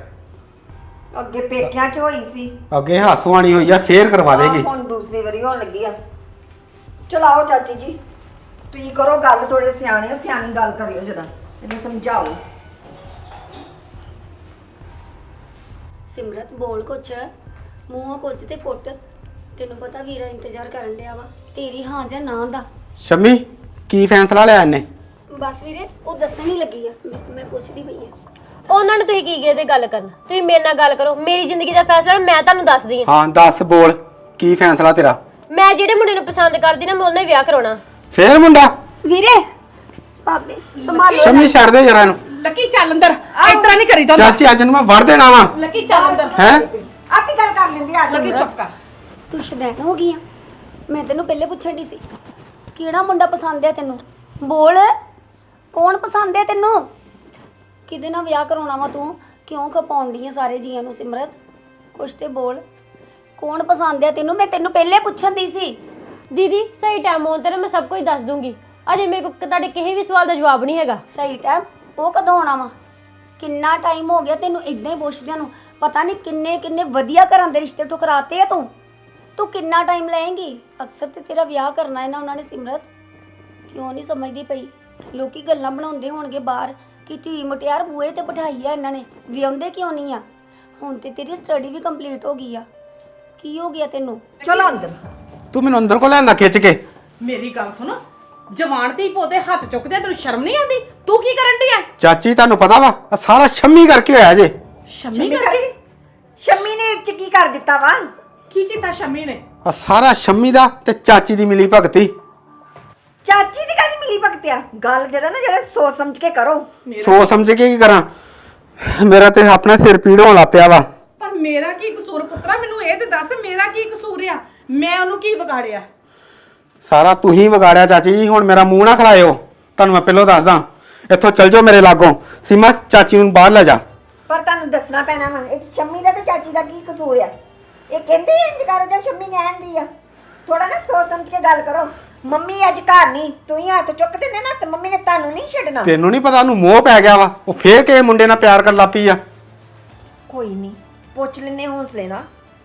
ਅੱਗੇ ਪੇਕਿਆਂ 'ਚ ਹੋਈ ਸੀ। ਅੱਗੇ ਹਾਸੋਆਣੀ ਹੋਈ ਆ ਫੇਰ ਕਰਵਾ ਆਹ ਦੇਗੀ। ਹੁਣ ਦੂਸਰੀ ਵਾਰੀ ਹੋਣ ਲੱਗੀ ਆ। ਚਲਾਓ ਚਾਚੀ ਜੀ। ਤੁਸੀਂ ਕਰੋ ਗੱਲ ਥੋੜੇ ਸਿਆਣੇ ਹੋ, ਸਿਆਣੀ ਗੱਲ ਕਰਿਓ ਜਰਾ। ਇਹਨੂੰ ਸਮਝਾਓ। ਸਿਮਰਤ ਬੋਲ ਕੁਛ। ਮੂੰਹੋਂ ਕੁਝ ਤੇ ਫੁੱਟ। ਤੈਨੂੰ ਪਤਾ ਵੀਰਾ ਇੰਤਜ਼ਾਰ ਕਰਨ ਡਿਆ ਵਾ। ਤੇਰੀ ਹਾਂ ਜਾਂ ਨਾ ਦਾ। ਸ਼ੰਮੀ ਕੀ ਫੈਸਲਾ ਲਿਆ ਇਹਨੇ? ਬਸ ਵੀਰੇ ਉਹ ਦੱਸਣ ਹੀ ਲੱਗੀ ਆ। ਮੈਂ ਮੈਂ ਪੁੱਛਦੀ ਪਈ ਆ। ਉਹਨਾਂ ਨੂੰ ਤੁਸੀਂ ਕੀ ਕਹੇ ਤੇ ਗੱਲ ਕਰਨ? ਤੁਸੀਂ ਮੇਰੇ ਨਾਲ ਗੱਲ ਕਰੋ। ਮੇਰੀ ਜ਼ਿੰਦਗੀ ਦਾ ਫੈਸਲਾ ਮੈਂ ਤੁਹਾਨੂੰ ਦੱਸਦੀ ਹਾਂ। ਹਾਂ ਦੱਸ ਬੋਲ। ਕੀ ਫੈਸਲਾ ਤੇਰਾ? ਮੈਂ ਜਿਹੜੇ ਮੁੰਡੇ ਨੂੰ ਪਸੰਦ ਕਰਦੀ ਨਾ ਮੈਂ ਉਹਨਾਂ ਨਾਲ ਵਿਆਹ ਕਰਾਉਣਾ। ਫੇਰ ਮੁੰਡਾ? ਵੀਰੇ ਬਾਬੇ ਸੰਭਾਲੋ। ਸ਼ੰਮੀ ਛੱਡ ਦੇ ਜਰਾ ਇਹਨੂੰ। ਲੱਕੀ ਚੱਲ ਅੰਦਰ। ਇਤਰਾ ਨਹੀਂ ਕਰੀਦਾ ਹੁੰਦਾ। ਚਾਚੀ ਅੱਜ ਨੂੰ ਮੈਂ ਵੜ ਦੇਣਾ ਵਾ। ਲੱਕੀ ਚੱਲ ਅੰਦਰ। ਹੈ? ਆਪ ਹੀ ਗੱਲ ਕਰ ਲੈਂਦੇ ਆ ਲੱਕੀ ਚੁੱਪ ਕਰ। ਤੂੰ ਸ਼ਦੈਣ ਹੋ ਗਈ ਆ। ਮੈਂ ਤੈਨੂੰ ਪਹਿਲੇ ਪੁੱਛਣ ਦੀ ਸੀ ਕਿਹੜਾ ਮੁੰਡਾ ਪਸੰਦ ਆ ਤੈਨੂੰ? ਬੋਲ ਕੌਣ ਪਸੰਦ ਆ ਤੈਨੂੰ? ਕਿਹਦੇ ਨਾਲ ਵਿਆਹ ਕਰਾਉਣਾ ਵਾ ਤੂੰ? ਕਿਉਂ ਖਪਾਉਣ ਡਈ ਆ ਸਾਰੇ ਜੀਆਂ ਨੂੰ ਸਿਮਰਤ? ਕੁਛ ਤੇ ਬੋਲ। ਕੌਣ ਪਸੰਦ ਆ ਤੈਨੂੰ? ਮੈਂ ਤੈਨੂੰ ਪਹਿਲੇ ਪੁੱਛਣ ਦੀ ਸੀ। ਦੀਦੀ ਸਹੀ ਟਾਈਮ ਆਉਣ ਤੇ ਮੈਂ ਸਭ ਕੁਝ ਦੱਸ ਦੂੰਗੀ। ਅਜੇ ਮੇਰੇ ਕੋਲ ਤੁਹਾਡੇ ਕਿਸੇ ਵੀ ਸਵਾਲ ਦਾ ਜਵਾਬ ਨਹੀਂ ਹੈਗਾ। ਸਹੀ ਟਾਈਮ ਉਹ ਕਦੋਂ ਆਉਣਾ ਵਾ? ਕਿੰਨਾ ਟਾਈਮ ਹੋ ਗਿਆ ਤੈਨੂੰ ਇਦਾਂ ਹੀ ਪੁੱਛਦਿਆਂ ਨੂੰ? ਪਤਾ ਨਹੀਂ ਕਿੰਨੇ ਕਿੰਨੇ ਵਧੀਆ ਘਰਾਂ ਦੇ ਰਿਸ਼ਤੇ ਠੁਕਰਾਤੇ ਆ ਤੂੰ। ਤੂੰ ਕਿੰਨਾ ਟਾਈਮ ਲਏਂਗੀ? ਅਕਸਰ ਤੇ ਤੇਰਾ ਵਿਆਹ ਕਰਨਾ ਹੈ ਨਾ ਉਹਨਾਂ ਨੇ ਸਿਮਰਤ। ਕਿਉਂ ਨਹੀਂ ਸਮਝਦੀ ਪਈ? ਲੋਕੀ ਗੱਲਾਂ ਬਣਾਉਂਦੇ ਹੋਣਗੇ ਬਾਹਰ। ਕਿ ਧੀ ਮਟਿਆਰ ਬੂਏ ਤੇ ਬਿਠਾਈ ਆ ਇਹਨਾਂ ਨੇ ਵਿਆਹੁੰਦੇ ਕਿਉਂ ਨਹੀਂ ਆ? ਹੁਣ ਤੇ ਤੇਰੀ ਸਟੱਡੀ ਵੀ ਕੰਪਲੀਟ ਹੋ ਗਈ ਆ। ਕੀ ਹੋ ਗਿਆ ਤੈਨੂੰ? ਚਲੋ ਅੰਦਰ। ਤੂੰ ਮੈਨੂੰ ਅੰਦਰ ਕੋ ਲੈਂਦਾ ਖਿੱਚ ਕੇ? ਮੇਰੀ ਗੱਲ ਸੁਣ ਜਵਾਨ ਤੇ ਪੋਤੇ ਹੱਥ ਚੁੱਕਦੇ ਆ, ਤੈਨੂੰ ਸ਼ਰਮ ਨਹੀਂ ਆਉਂਦੀ? ਤੂੰ ਕੀ ਕਰਨ ਡਿਆ ਚਾਚੀ ਤੁਹਾਨੂੰ ਪਤਾ ਵਾ ਆ ਸਾਰਾ ਸ਼ੰਮੀ ਕਰਕੇ ਹੋਇਆ ਜੇ। ਸ਼ਮੀ ਕਰਕੇ? ਸ਼ੰਮੀ ਨੇ ਚ ਕੀ ਕਰ ਦਿੱਤਾ ਵਾ? ਕੀ ਕੀਤਾ ਸ਼ਮੀ ਨੇ? ਆ ਸਾਰਾ ਸ਼ੰਮੀ ਦਾ ਤੇ ਚਾਚੀ ਦੀ ਮਿਲੀ ਭਗਤੀ। ਚਾਚੀ ਦੀ ਗੱਲ ਮਿਲੀ ਭਗਤਿਆ? ਗੱਲ ਜਿਹੜਾ ਨਾ ਜਿਹੜਾ ਸੋਚ ਸਮਝ ਕੇ ਕਰੋ। ਸੋਚ ਸਮਝ ਕੇ ਕੀ ਕਰਾਂ? ਮੇਰਾ ਤੇ ਆਪਣਾ ਸਿਰ ਪੀੜ ਹੋਣ ਲੱਗ ਪਿਆ ਵਾ। ਪਰ ਮੇਰਾ ਕੀ ਕਸੂਰ ਪੁੱਤਰਾ? ਮੈਨੂੰ ਇਹ ਤੇ ਦੱਸ ਮੇਰਾ ਕੀ ਕਸੂਰ ਆ? ਮੈਂ ਉਹਨੂੰ ਕੀ ਵਿਗਾੜਿਆ? ਸਾਰਾ ਤੂੰ ਹੀ ਵਿਗਾੜਿਆ ਚਾਚੀ ਜੀ ਹੁਣ ਮੇਰਾ ਮੂੰਹ ਨਾ ਖਲਾਇਓ। ਤੁਹਾਨੂੰ ਮੈਂ ਪਹਿਲਾਂ ਦੱਸਦਾ ਇੱਥੋਂ ਚੱਲ ਜਾਓ ਮੇਰੇ ਲਾਗੋਂ। ਸੀਮਾ ਚਾਚੀ ਨੂੰ ਬਾਹਰ ਲੈ ਜਾ। ਪਰ ਤੁਹਾਨੂੰ ਦੱਸਣਾ ਪੈਣਾ ਵਾ ਇਹ 'ਚ ਸ਼ੰਮੀ ਦਾ ਤੇ ਚਾਚੀ ਦਾ ਕੀ ਕਸੂਰ ਆ? ਇਹ ਕਹਿੰਦੇ ਇੰਜ ਕਰਦੇ ਸ਼ੰਮੀ ਕਹਿੰਦੀ ਆ? ਥੋੜਾ ਨਾ ਸੋਚ ਸਮਝ ਕੇ ਗੱਲ ਕਰੋ। ਮੰਮੀ ਅੱਜ ਘਰ ਨਹੀਂ ਤੂੰ ਹੀ ਹੱਥ ਚੁੱਕ ਦਿੰਦੇ ਨਾ ਤੇ ਮੰਮੀ ਨੇ ਤੁਹਾਨੂੰ ਨਹੀਂ ਛੱਡਣਾ। ਤੈਨੂੰ ਨਹੀਂ ਪਤਾ ਉਹਨੂੰ ਮੋਹ ਪੈ ਗਿਆ ਵਾ ਉਹ ਫੇਰ ਕਿਸੇ ਮੁੰਡੇ ਨਾਲ ਪਿਆਰ ਕਰਨ ਲੱਗ ਪਈ ਆ। ਕੋਈ ਨਹੀਂ ਪੁੱਛ ਲੈਨੇ ਹੌਸਲੇ ਨਾਲ।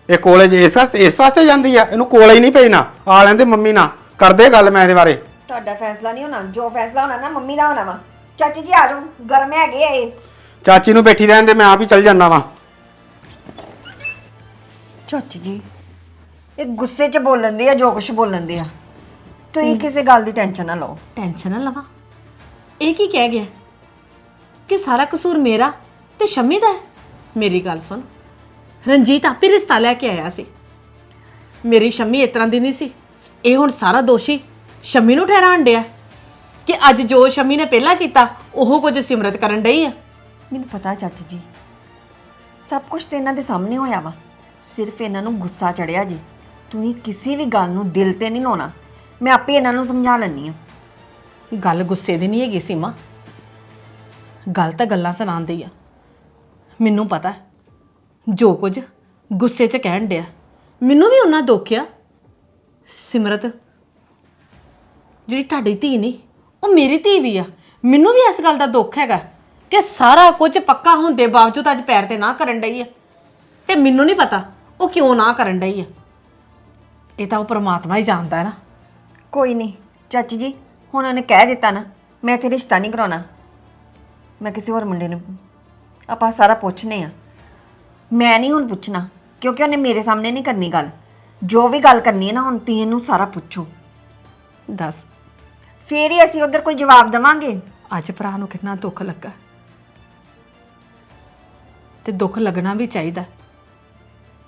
ਇਹ ਕਾਲਜ ਇਸ ਵਾਸਤੇ ਇਸ ਵਾਸਤੇ ਜਾਂਦੀ ਆ ਇਹਨੂੰ ਕੋਲੇ ਹੀ ਨਹੀਂ ਭੇਜਣਾ ਆ ਲੈਂਦੇ ਮੰਮੀ ਨਾਲ ਕਰਦੇ ਗੱਲ ਮੈਂ ਇਹਦੇ ਬਾਰੇ। ਤੁਹਾਡਾ ਫੈਸਲਾ ਨਹੀਂ ਹੋਣਾ ਜੋ ਫੈਸਲਾ ਹੋਣਾ ਨਾ ਮੰਮੀ ਦਾ ਹੋਣਾ ਵਾ। ਚਾਚੀ ਜੀ ਆ ਜਾਓ ਗਰਮ ਹੈਗੇ ਆ ਇਹ। ਚਾਚੀ ਨੂੰ ਬੈਠੀ ਰਹਿਣ ਦੇ ਮੈਂ ਆਪ ਹੀ ਚੱਲ ਜਾਣਾ ਵਾ। ਚਾਚੀ ਜੀ ਇਹ ਗੁੱਸੇ 'ਚ ਬੋਲਣ ਦੇ ਆ ਜੋ ਕੁਝ ਬੋਲਣ ਦੇ ਆ। ਤੁਸੀਂ ਕਿਸੇ ਗੱਲ ਦੀ ਟੈਨਸ਼ਨ ਨਾ ਲਓ। ਟੈਨਸ਼ਨ ਨਾ ਲਵਾ। ਇਹ ਕੀ ਕਹਿ ਗਿਆ? ਕਿ ਸਾਰਾ ਕਸੂਰ ਮੇਰਾ ਤੇ ਸ਼ਮੀ ਦਾ ਹੈ? ਮੇਰੀ ਗੱਲ ਸੁਣ। ਰਣਜੀਤ ਆਪੇ ਰਿਸ਼ਤਾ ਲੈ ਕੇ ਆਇਆ ਸੀ। ਮੇਰੀ ਸ਼ਮੀ ਇਸ ਤਰ੍ਹਾਂ ਦੀ ਨਹੀਂ ਸੀ। ਇਹ ਹੁਣ ਸਾਰਾ ਦੋਸ਼ੀ ਸ਼ਮੀ ਨੂੰ ਠਹਿਰਾਣ ਡਿਆ। ਕਿ ਅੱਜ ਜੋ ਸ਼ਮੀ ਨੇ ਪਹਿਲਾਂ ਕੀਤਾ ਉਹ ਕੁਝ ਸਿਮਰਤ ਕਰਨ ਡਈ ਆ। ਮੈਨੂੰ ਪਤਾ ਚਾਚੀ ਜੀ ਸਭ ਕੁਝ ਤੇ ਇਹਨਾਂ ਦੇ ਸਾਹਮਣੇ ਹੋਇਆ ਵਾ। ਸਿਰਫ ਇਹਨਾਂ ਨੂੰ ਗੁੱਸਾ ਚੜਿਆ ਜੀ। ਤੁਸੀਂ ਕਿਸੇ ਵੀ ਗੱਲ ਨੂੰ ਦਿਲ ਤੇ ਨਹੀਂ ਲਾਉਣਾ। ਮੈਂ ਆਪੇ ਇਹਨਾਂ ਨੂੰ ਸਮਝਾ ਲੈਣੀ ਆ ਗੱਲ ਗੁੱਸੇ ਦੀ ਨਹੀਂ ਹੈਗੀ ਸੀਮਾ। ਗੱਲ ਤਾਂ ਗੱਲਾਂ ਸੁਣਾਉਂਦੀ ਆ। ਮੈਨੂੰ ਪਤਾ ਹੈ, ਜੋ ਕੁਝ ਗੁੱਸੇ 'ਚ ਕਹਿਣ ਡਿਆ ਮੈਨੂੰ ਵੀ ਉਹਨਾਂ ਦੁੱਖ ਆ। ਸਿਮਰਤ ਜਿਹੜੀ ਤੁਹਾਡੀ ਧੀ ਨਹੀਂ ਉਹ ਮੇਰੀ ਧੀ ਵੀ ਆ। ਮੈਨੂੰ ਵੀ ਇਸ ਗੱਲ ਦਾ ਦੁੱਖ ਹੈਗਾ ਕਿ ਸਾਰਾ ਕੁਝ ਪੱਕਾ ਹੋਣ ਦੇ ਬਾਵਜੂਦ ਅੱਜ ਪੈਰ ਤੇ ਨਾ ਕਰਨ ਡਈ ਆ। ਤੇ ਮੈਨੂੰ ਨਹੀਂ ਪਤਾ ਉਹ ਕਿਉਂ ਨਾ ਕਰਨ ਡਈ ਆ। ਇਹ ਤਾਂ ਉਹ ਪ੍ਰਮਾਤਮਾ ਹੀ ਜਾਣਦਾ ਹੈ ਨਾ। ਕੋਈ ਨਹੀਂ ਚਾਚੀ ਜੀ ਹੁਣ ਉਹਨੇ ਕਹਿ ਦਿੱਤਾ ਨਾ ਮੈਂ ਤੇ ਰਿਸ਼ਤਾ ਨਹੀਂ ਕਰਾਉਣਾ। ਮੈਂ ਕਿਸੇ ਹੋਰ ਮੁੰਡੇ ਨੂੰ ਆਪਾਂ ਸਾਰਾ ਪੁੱਛਨੇ ਆ। ਮੈਂ ਨਹੀਂ ਹੁਣ ਪੁੱਛਣਾ ਕਿਉਂਕਿ ਉਹਨੇ ਮੇਰੇ ਸਾਹਮਣੇ ਨਹੀਂ ਕਰਨੀ ਗੱਲ। ਜੋ ਵੀ ਗੱਲ ਕਰਨੀ ਹੈ ਨਾ ਹੁਣ ਤੀ ਇਹਨੂੰ ਸਾਰਾ ਪੁੱਛੋ। ਦੱਸ। ਫੇਰ ਹੀ ਅਸੀਂ ਉਧਰ ਕੋਈ ਜਵਾਬ ਦੇਵਾਂਗੇ। ਅੱਜ ਭਰਾ ਨੂੰ ਕਿੰਨਾ ਦੁੱਖ ਲੱਗਾ। ਤੇ ਦੁੱਖ ਲੱਗਣਾ ਵੀ ਚਾਹੀਦਾ।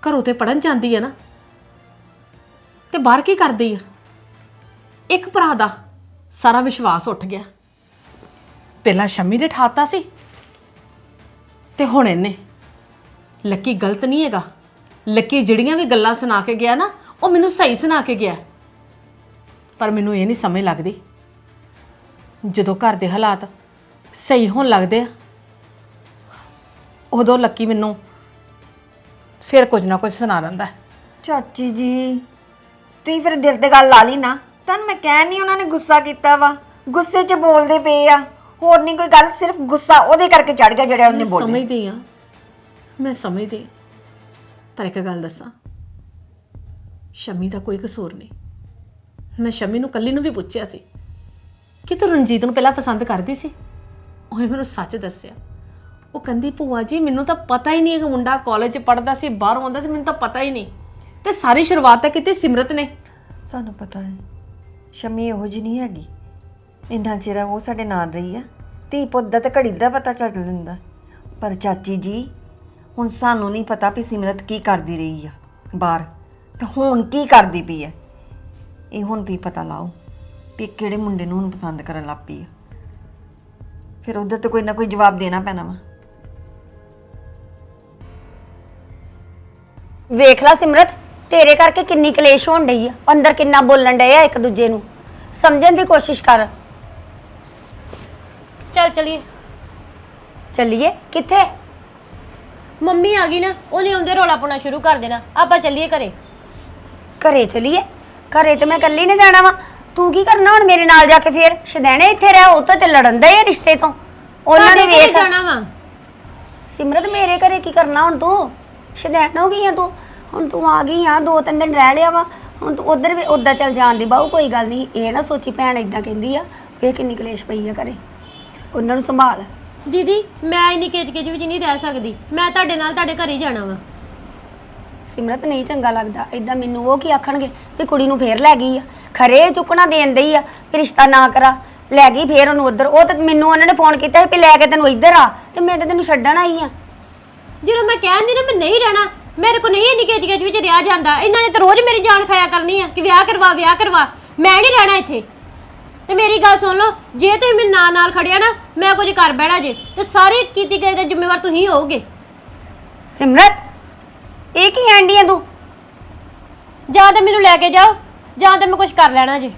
ਘਰੋਂ ਤੇ ਪੜਨ ਜਾਂਦੀ ਹੈ ਨਾ। ਤੇ ਬਾਹਰ ਕੀ ਕਰਦੀ ਆ? ਇੱਕ ਭਰਾ ਦਾ ਸਾਰਾ ਵਿਸ਼ਵਾਸ ਉੱਠ ਗਿਆ। ਪਹਿਲਾਂ ਸ਼ਮੀ ਨੇ ਠਾਤਾ ਸੀ ਤੇ ਹੁਣ ਇਹਨੇ। ਲੱਕੀ ਗਲਤ ਨਹੀਂ ਹੈਗਾ। ਲੱਕੀ ਜਿਹੜੀਆਂ ਵੀ ਗੱਲਾਂ ਸੁਣਾ ਕੇ ਗਿਆ ਨਾ, ਉਹ ਮੈਨੂੰ ਸਹੀ ਸੁਣਾ ਕੇ ਗਿਆ। ਪਰ ਮੈਨੂੰ ਇਹ ਨਹੀਂ ਸਮਝ ਲੱਗਦੀ। ਜਦੋਂ ਘਰ ਦੇ ਹਾਲਾਤ ਸਹੀ ਹੋਣ ਲੱਗਦੇ ਆ, ਉਦੋਂ ਲੱਕੀ ਮੈਨੂੰ ਫਿਰ ਕੁਝ ਨਾ ਕੁਝ ਸੁਣਾ ਦਿੰਦਾ। ਹੈ। ਚਾਚੀ ਜੀ, ਤੁਸੀਂ ਫਿਰ ਦਿਲ ਤੇ ਗੱਲ ਲਾ ਲਈ ਨਾ। ਤੁਹਾਨੂੰ ਮੈਂ ਕਹਿ ਨਹੀਂ ਉਹਨਾਂ ਨੇ ਗੁੱਸਾ ਕੀਤਾ ਵਾ। ਗੁੱਸੇ 'ਚ ਬੋਲਦੇ ਪਏ ਆ। ਹੋਰ ਨਹੀਂ ਕੋਈ ਗੱਲ ਸਿਰਫ ਗੁੱਸਾ ਉਹਦੇ ਕਰਕੇ ਚੜ ਗਿਆ ਜਿਹੜਾ ਉਹਨੇ ਮੈਂ ਬੋਲਿਆ। ਸਮਝਦੀ ਆ ਮੈਂ ਸਮਝਦੀ ਹਾਂ। ਪਰ ਇੱਕ ਗੱਲ ਦੱਸਾਂ। ਸ਼ਮੀ ਦਾ ਕੋਈ ਕਸੂਰ ਨਹੀਂ। ਮੈਂ ਸ਼ਮੀ ਨੂੰ ਕੱਲੀ ਨੂੰ ਵੀ ਪੁੱਛਿਆ ਸੀ ਕਿ ਤੂੰ ਰਣਜੀਤ ਨੂੰ ਪਹਿਲਾਂ ਪਸੰਦ ਕਰਦੀ ਸੀ? ਉਹਨੇ ਮੈਨੂੰ ਸੱਚ ਦੱਸਿਆ। ਉਹ ਕਹਿੰਦੀ ਭੂਆ ਜੀ ਮੈਨੂੰ ਤਾਂ ਪਤਾ ਹੀ ਨਹੀਂ ਕਿ ਮੁੰਡਾ ਕਾਲਜ 'ਚ ਪੜ੍ਹਦਾ ਸੀ ਬਾਹਰੋਂ ਆਉਂਦਾ ਸੀ ਮੈਨੂੰ ਤਾਂ ਪਤਾ ਹੀ ਨਹੀਂ। ਤੇ ਸਾਰੀ ਸ਼ੁਰੂਆਤ ਤਾਂ ਕੀਤੀ ਸਿਮਰਤ ਨੇ। ਸਾਨੂੰ ਪਤਾ ਹੈ। ਸ਼ਮੀ ਇਹੋ ਜੀ ਨਹੀਂ ਹੈਗੀ। ਇੰਨਾ ਚਿਰ ਉਹ ਸਾਡੇ ਨਾਲ ਰਹੀ ਆ, ਧੀ ਪੁੱਤ ਦਾ ਤਾਂ ਘੜੀ ਦਾ ਪਤਾ ਚੱਲ ਜਾਂਦਾ। ਪਰ ਚਾਚੀ ਜੀ, ਹੁਣ ਸਾਨੂੰ ਨਹੀਂ ਪਤਾ ਵੀ ਸਿਮਰਤ ਕੀ ਕਰਦੀ ਰਹੀ ਆ ਬਾਹਰ। ਤਾਂ ਹੁਣ ਕੀ ਕਰਦੀ ਪਈ ਹੈ ਇਹ ਹੁਣ ਤੁਸੀਂ ਪਤਾ ਲਾਓ ਵੀ ਕਿਹੜੇ ਮੁੰਡੇ ਨੂੰ ਹੁਣ ਪਸੰਦ ਕਰਨ ਲੱਗ ਪਈ ਆ। ਫਿਰ ਉਧਰ ਤੇ ਕੋਈ ਨਾ ਕੋਈ ਜਵਾਬ ਦੇਣਾ ਪੈਣਾ ਵਾ। ਵੇਖ ਲੈ ਸਿਮਰਤ ਤੇਰੇ ਕਰਕੇ ਕਿੰਨੀ ਕਲੇਸ਼ ਹੋਣ ਡਈ ਆ? ਅੰਦਰ ਕਿੰਨਾ ਬੋਲਣ ਡਏ ਆ ਇੱਕ ਦੂਜੇ ਨੂੰ? ਸਮਝਣ ਦੀ ਕੋਸ਼ਿਸ਼ ਕਰ। ਚੱਲ ਚਲੀਏ। ਚੱਲੀਏ? ਕਿੱਥੇ? ਮੰਮੀ ਆ ਗਈ ਨਾ ਉਹਨੇ ਆਉਂਦੇ ਰੋਲਾ ਪਾਉਣਾ ਸ਼ੁਰੂ ਕਰ ਦੇਣਾ। ਆਪਾਂ ਚੱਲੀਏ ਘਰੇ। ਘਰੇ ਚੱਲੀਏ? ਘਰੇ ਤੇ ਮੈਂ ਇਕੱਲੀ ਨੇ ਜਾਣਾ ਵਾ। ਤੂੰ ਕੀ ਕਰਨਾ ਹੁਣ ਮੇਰੇ ਨਾਲ ਜਾ ਕੇ ਫੇਰ? ਸ਼ਦੈਣੇ ਇੱਥੇ ਰਹਿ ਉਹ ਤਾਂ ਤੇ ਲੜਨ ਦੇ ਆ ਰਿਸ਼ਤੇ ਤੋਂ। ਉਹਨਾਂ ਨੇ ਸਾਡੇ ਘਰੇ ਵੇਖ ਜਾਣਾ ਵਾ। ਸਿਮਰਤ ਮੇਰੇ ਘਰੇ ਕੀ ਕਰਨਾ ਹੁਣ ਤੂੰ? ਸ਼ਦੈਣ ਹੋ ਗਈ ਆ ਤੂੰ? ਹੁਣ ਤੂੰ ਆ ਗਈ ਆ ਦੋ ਤਿੰਨ ਦਿਨ ਰਹਿ ਲਿਆ ਵਾ। ਹੁਣ ਤੂੰ ਉਧਰ ਵੀ ਉਦਾਂ ਚੱਲ ਜਾਣ ਦੀ ਬਾਹੂ ਕੋਈ ਗੱਲ ਨਹੀਂ। ਇਹ ਨਾ ਸੋਚੀ ਭੈਣ ਇਦਾਂ ਕਹਿੰਦੀ ਆ ਵੇਖ ਕਿੰਨੀ ਕਲੇਸ਼ ਪਈ ਆ ਘਰੇ। ਉਹਨਾਂ ਨੂੰ ਸੰਭਾਲ। ਦੀਦੀ ਮੈਂ ਇੰਨੀ ਕਿਚ ਕਿਚ ਵਿੱਚ ਨਹੀਂ ਰਹਿ ਸਕਦੀ। ਮੈਂ ਤੁਹਾਡੇ ਨਾਲ ਤੁਹਾਡੇ ਘਰੇ ਹੀ ਜਾਣਾ ਵਾ। ਸਿਮਰਤ ਨਹੀਂ ਚੰਗਾ ਲੱਗਦਾ। ਇਦਾਂ ਮੈਨੂੰ ਉਹ ਕੀ ਆਖਣਗੇ ਵੀ ਕੁੜੀ ਨੂੰ ਫੇਰ ਲੈ ਗਈ ਆ। ਖਰੇ ਚੁੱਕਣਾ ਦੇਣ ਦਈ ਆ ਵੀ ਰਿਸ਼ਤਾ ਨਾ ਕਰਾ। ਲੈ ਗਈ ਫੇਰ ਉਹਨੂੰ ਉਧਰ। ਉਹ ਤਾਂ ਮੈਨੂੰ ਉਹਨਾਂ ਨੇ ਫੋਨ ਕੀਤਾ ਸੀ ਵੀ ਲੈ ਕੇ ਤੈਨੂੰ ਇੱਧਰ ਆ। ਤੇ ਮੈਂ ਤਾਂ ਤੈਨੂੰ ਛੱਡਣ ਆਈ ਆ। ਜਦੋਂ ਮੈਂ ਕਹਿੰਦੀ ਨਾ ਮੈਂ ਨਹੀਂ ਰਹਿਣਾ ਮੇਰੇ ਕੋ ਨਹੀਂ ਇੰਨੀ ਕਿਚ ਵਿੱਚ ਰਿਹਾ ਜਾਂਦਾ। ਇਹਨਾਂ ਨੇ ਤਾਂ ਰੋਜ਼ ਮੇਰੀ ਜਾਨ ਖਾਇਆ ਕਰਨੀ ਆ ਕਿ ਵਿਆਹ ਕਰਵਾ ਵਿਆਹ ਕਰਵਾ। ਮੈਂ ਨਹੀਂ ਰਹਿਣਾ ਇੱਥੇ। ਤੇ ਮੇਰੀ ਗੱਲ ਸੁਣ ਲਓ ਜੇ ਤੁਸੀਂ ਮੇਰੇ ਨਾਲ ਨਾਲ ਖੜਿਆ ਨਾ ਮੈਂ ਕੁਝ ਕਰ ਬਹਿਣਾ ਜੇ। ਤੇ ਸਾਰੀ ਕੀਤੀ ਗਈ ਦਾ ਜ਼ਿੰਮੇਵਾਰ ਤੁਸੀਂ ਹੋਵੋਗੇ। ਸਿਮਰਤ ਇਹ ਕੀ ਆਂਡੀ ਆ ਤੂੰ? ਜਾਂ ਤਾਂ ਮੈਨੂੰ ਲੈ ਕੇ ਜਾਓ ਜਾਂ ਤਾਂ ਮੈਂ ਕੁਝ ਕਰ ਲੈਣਾ ਜੇ।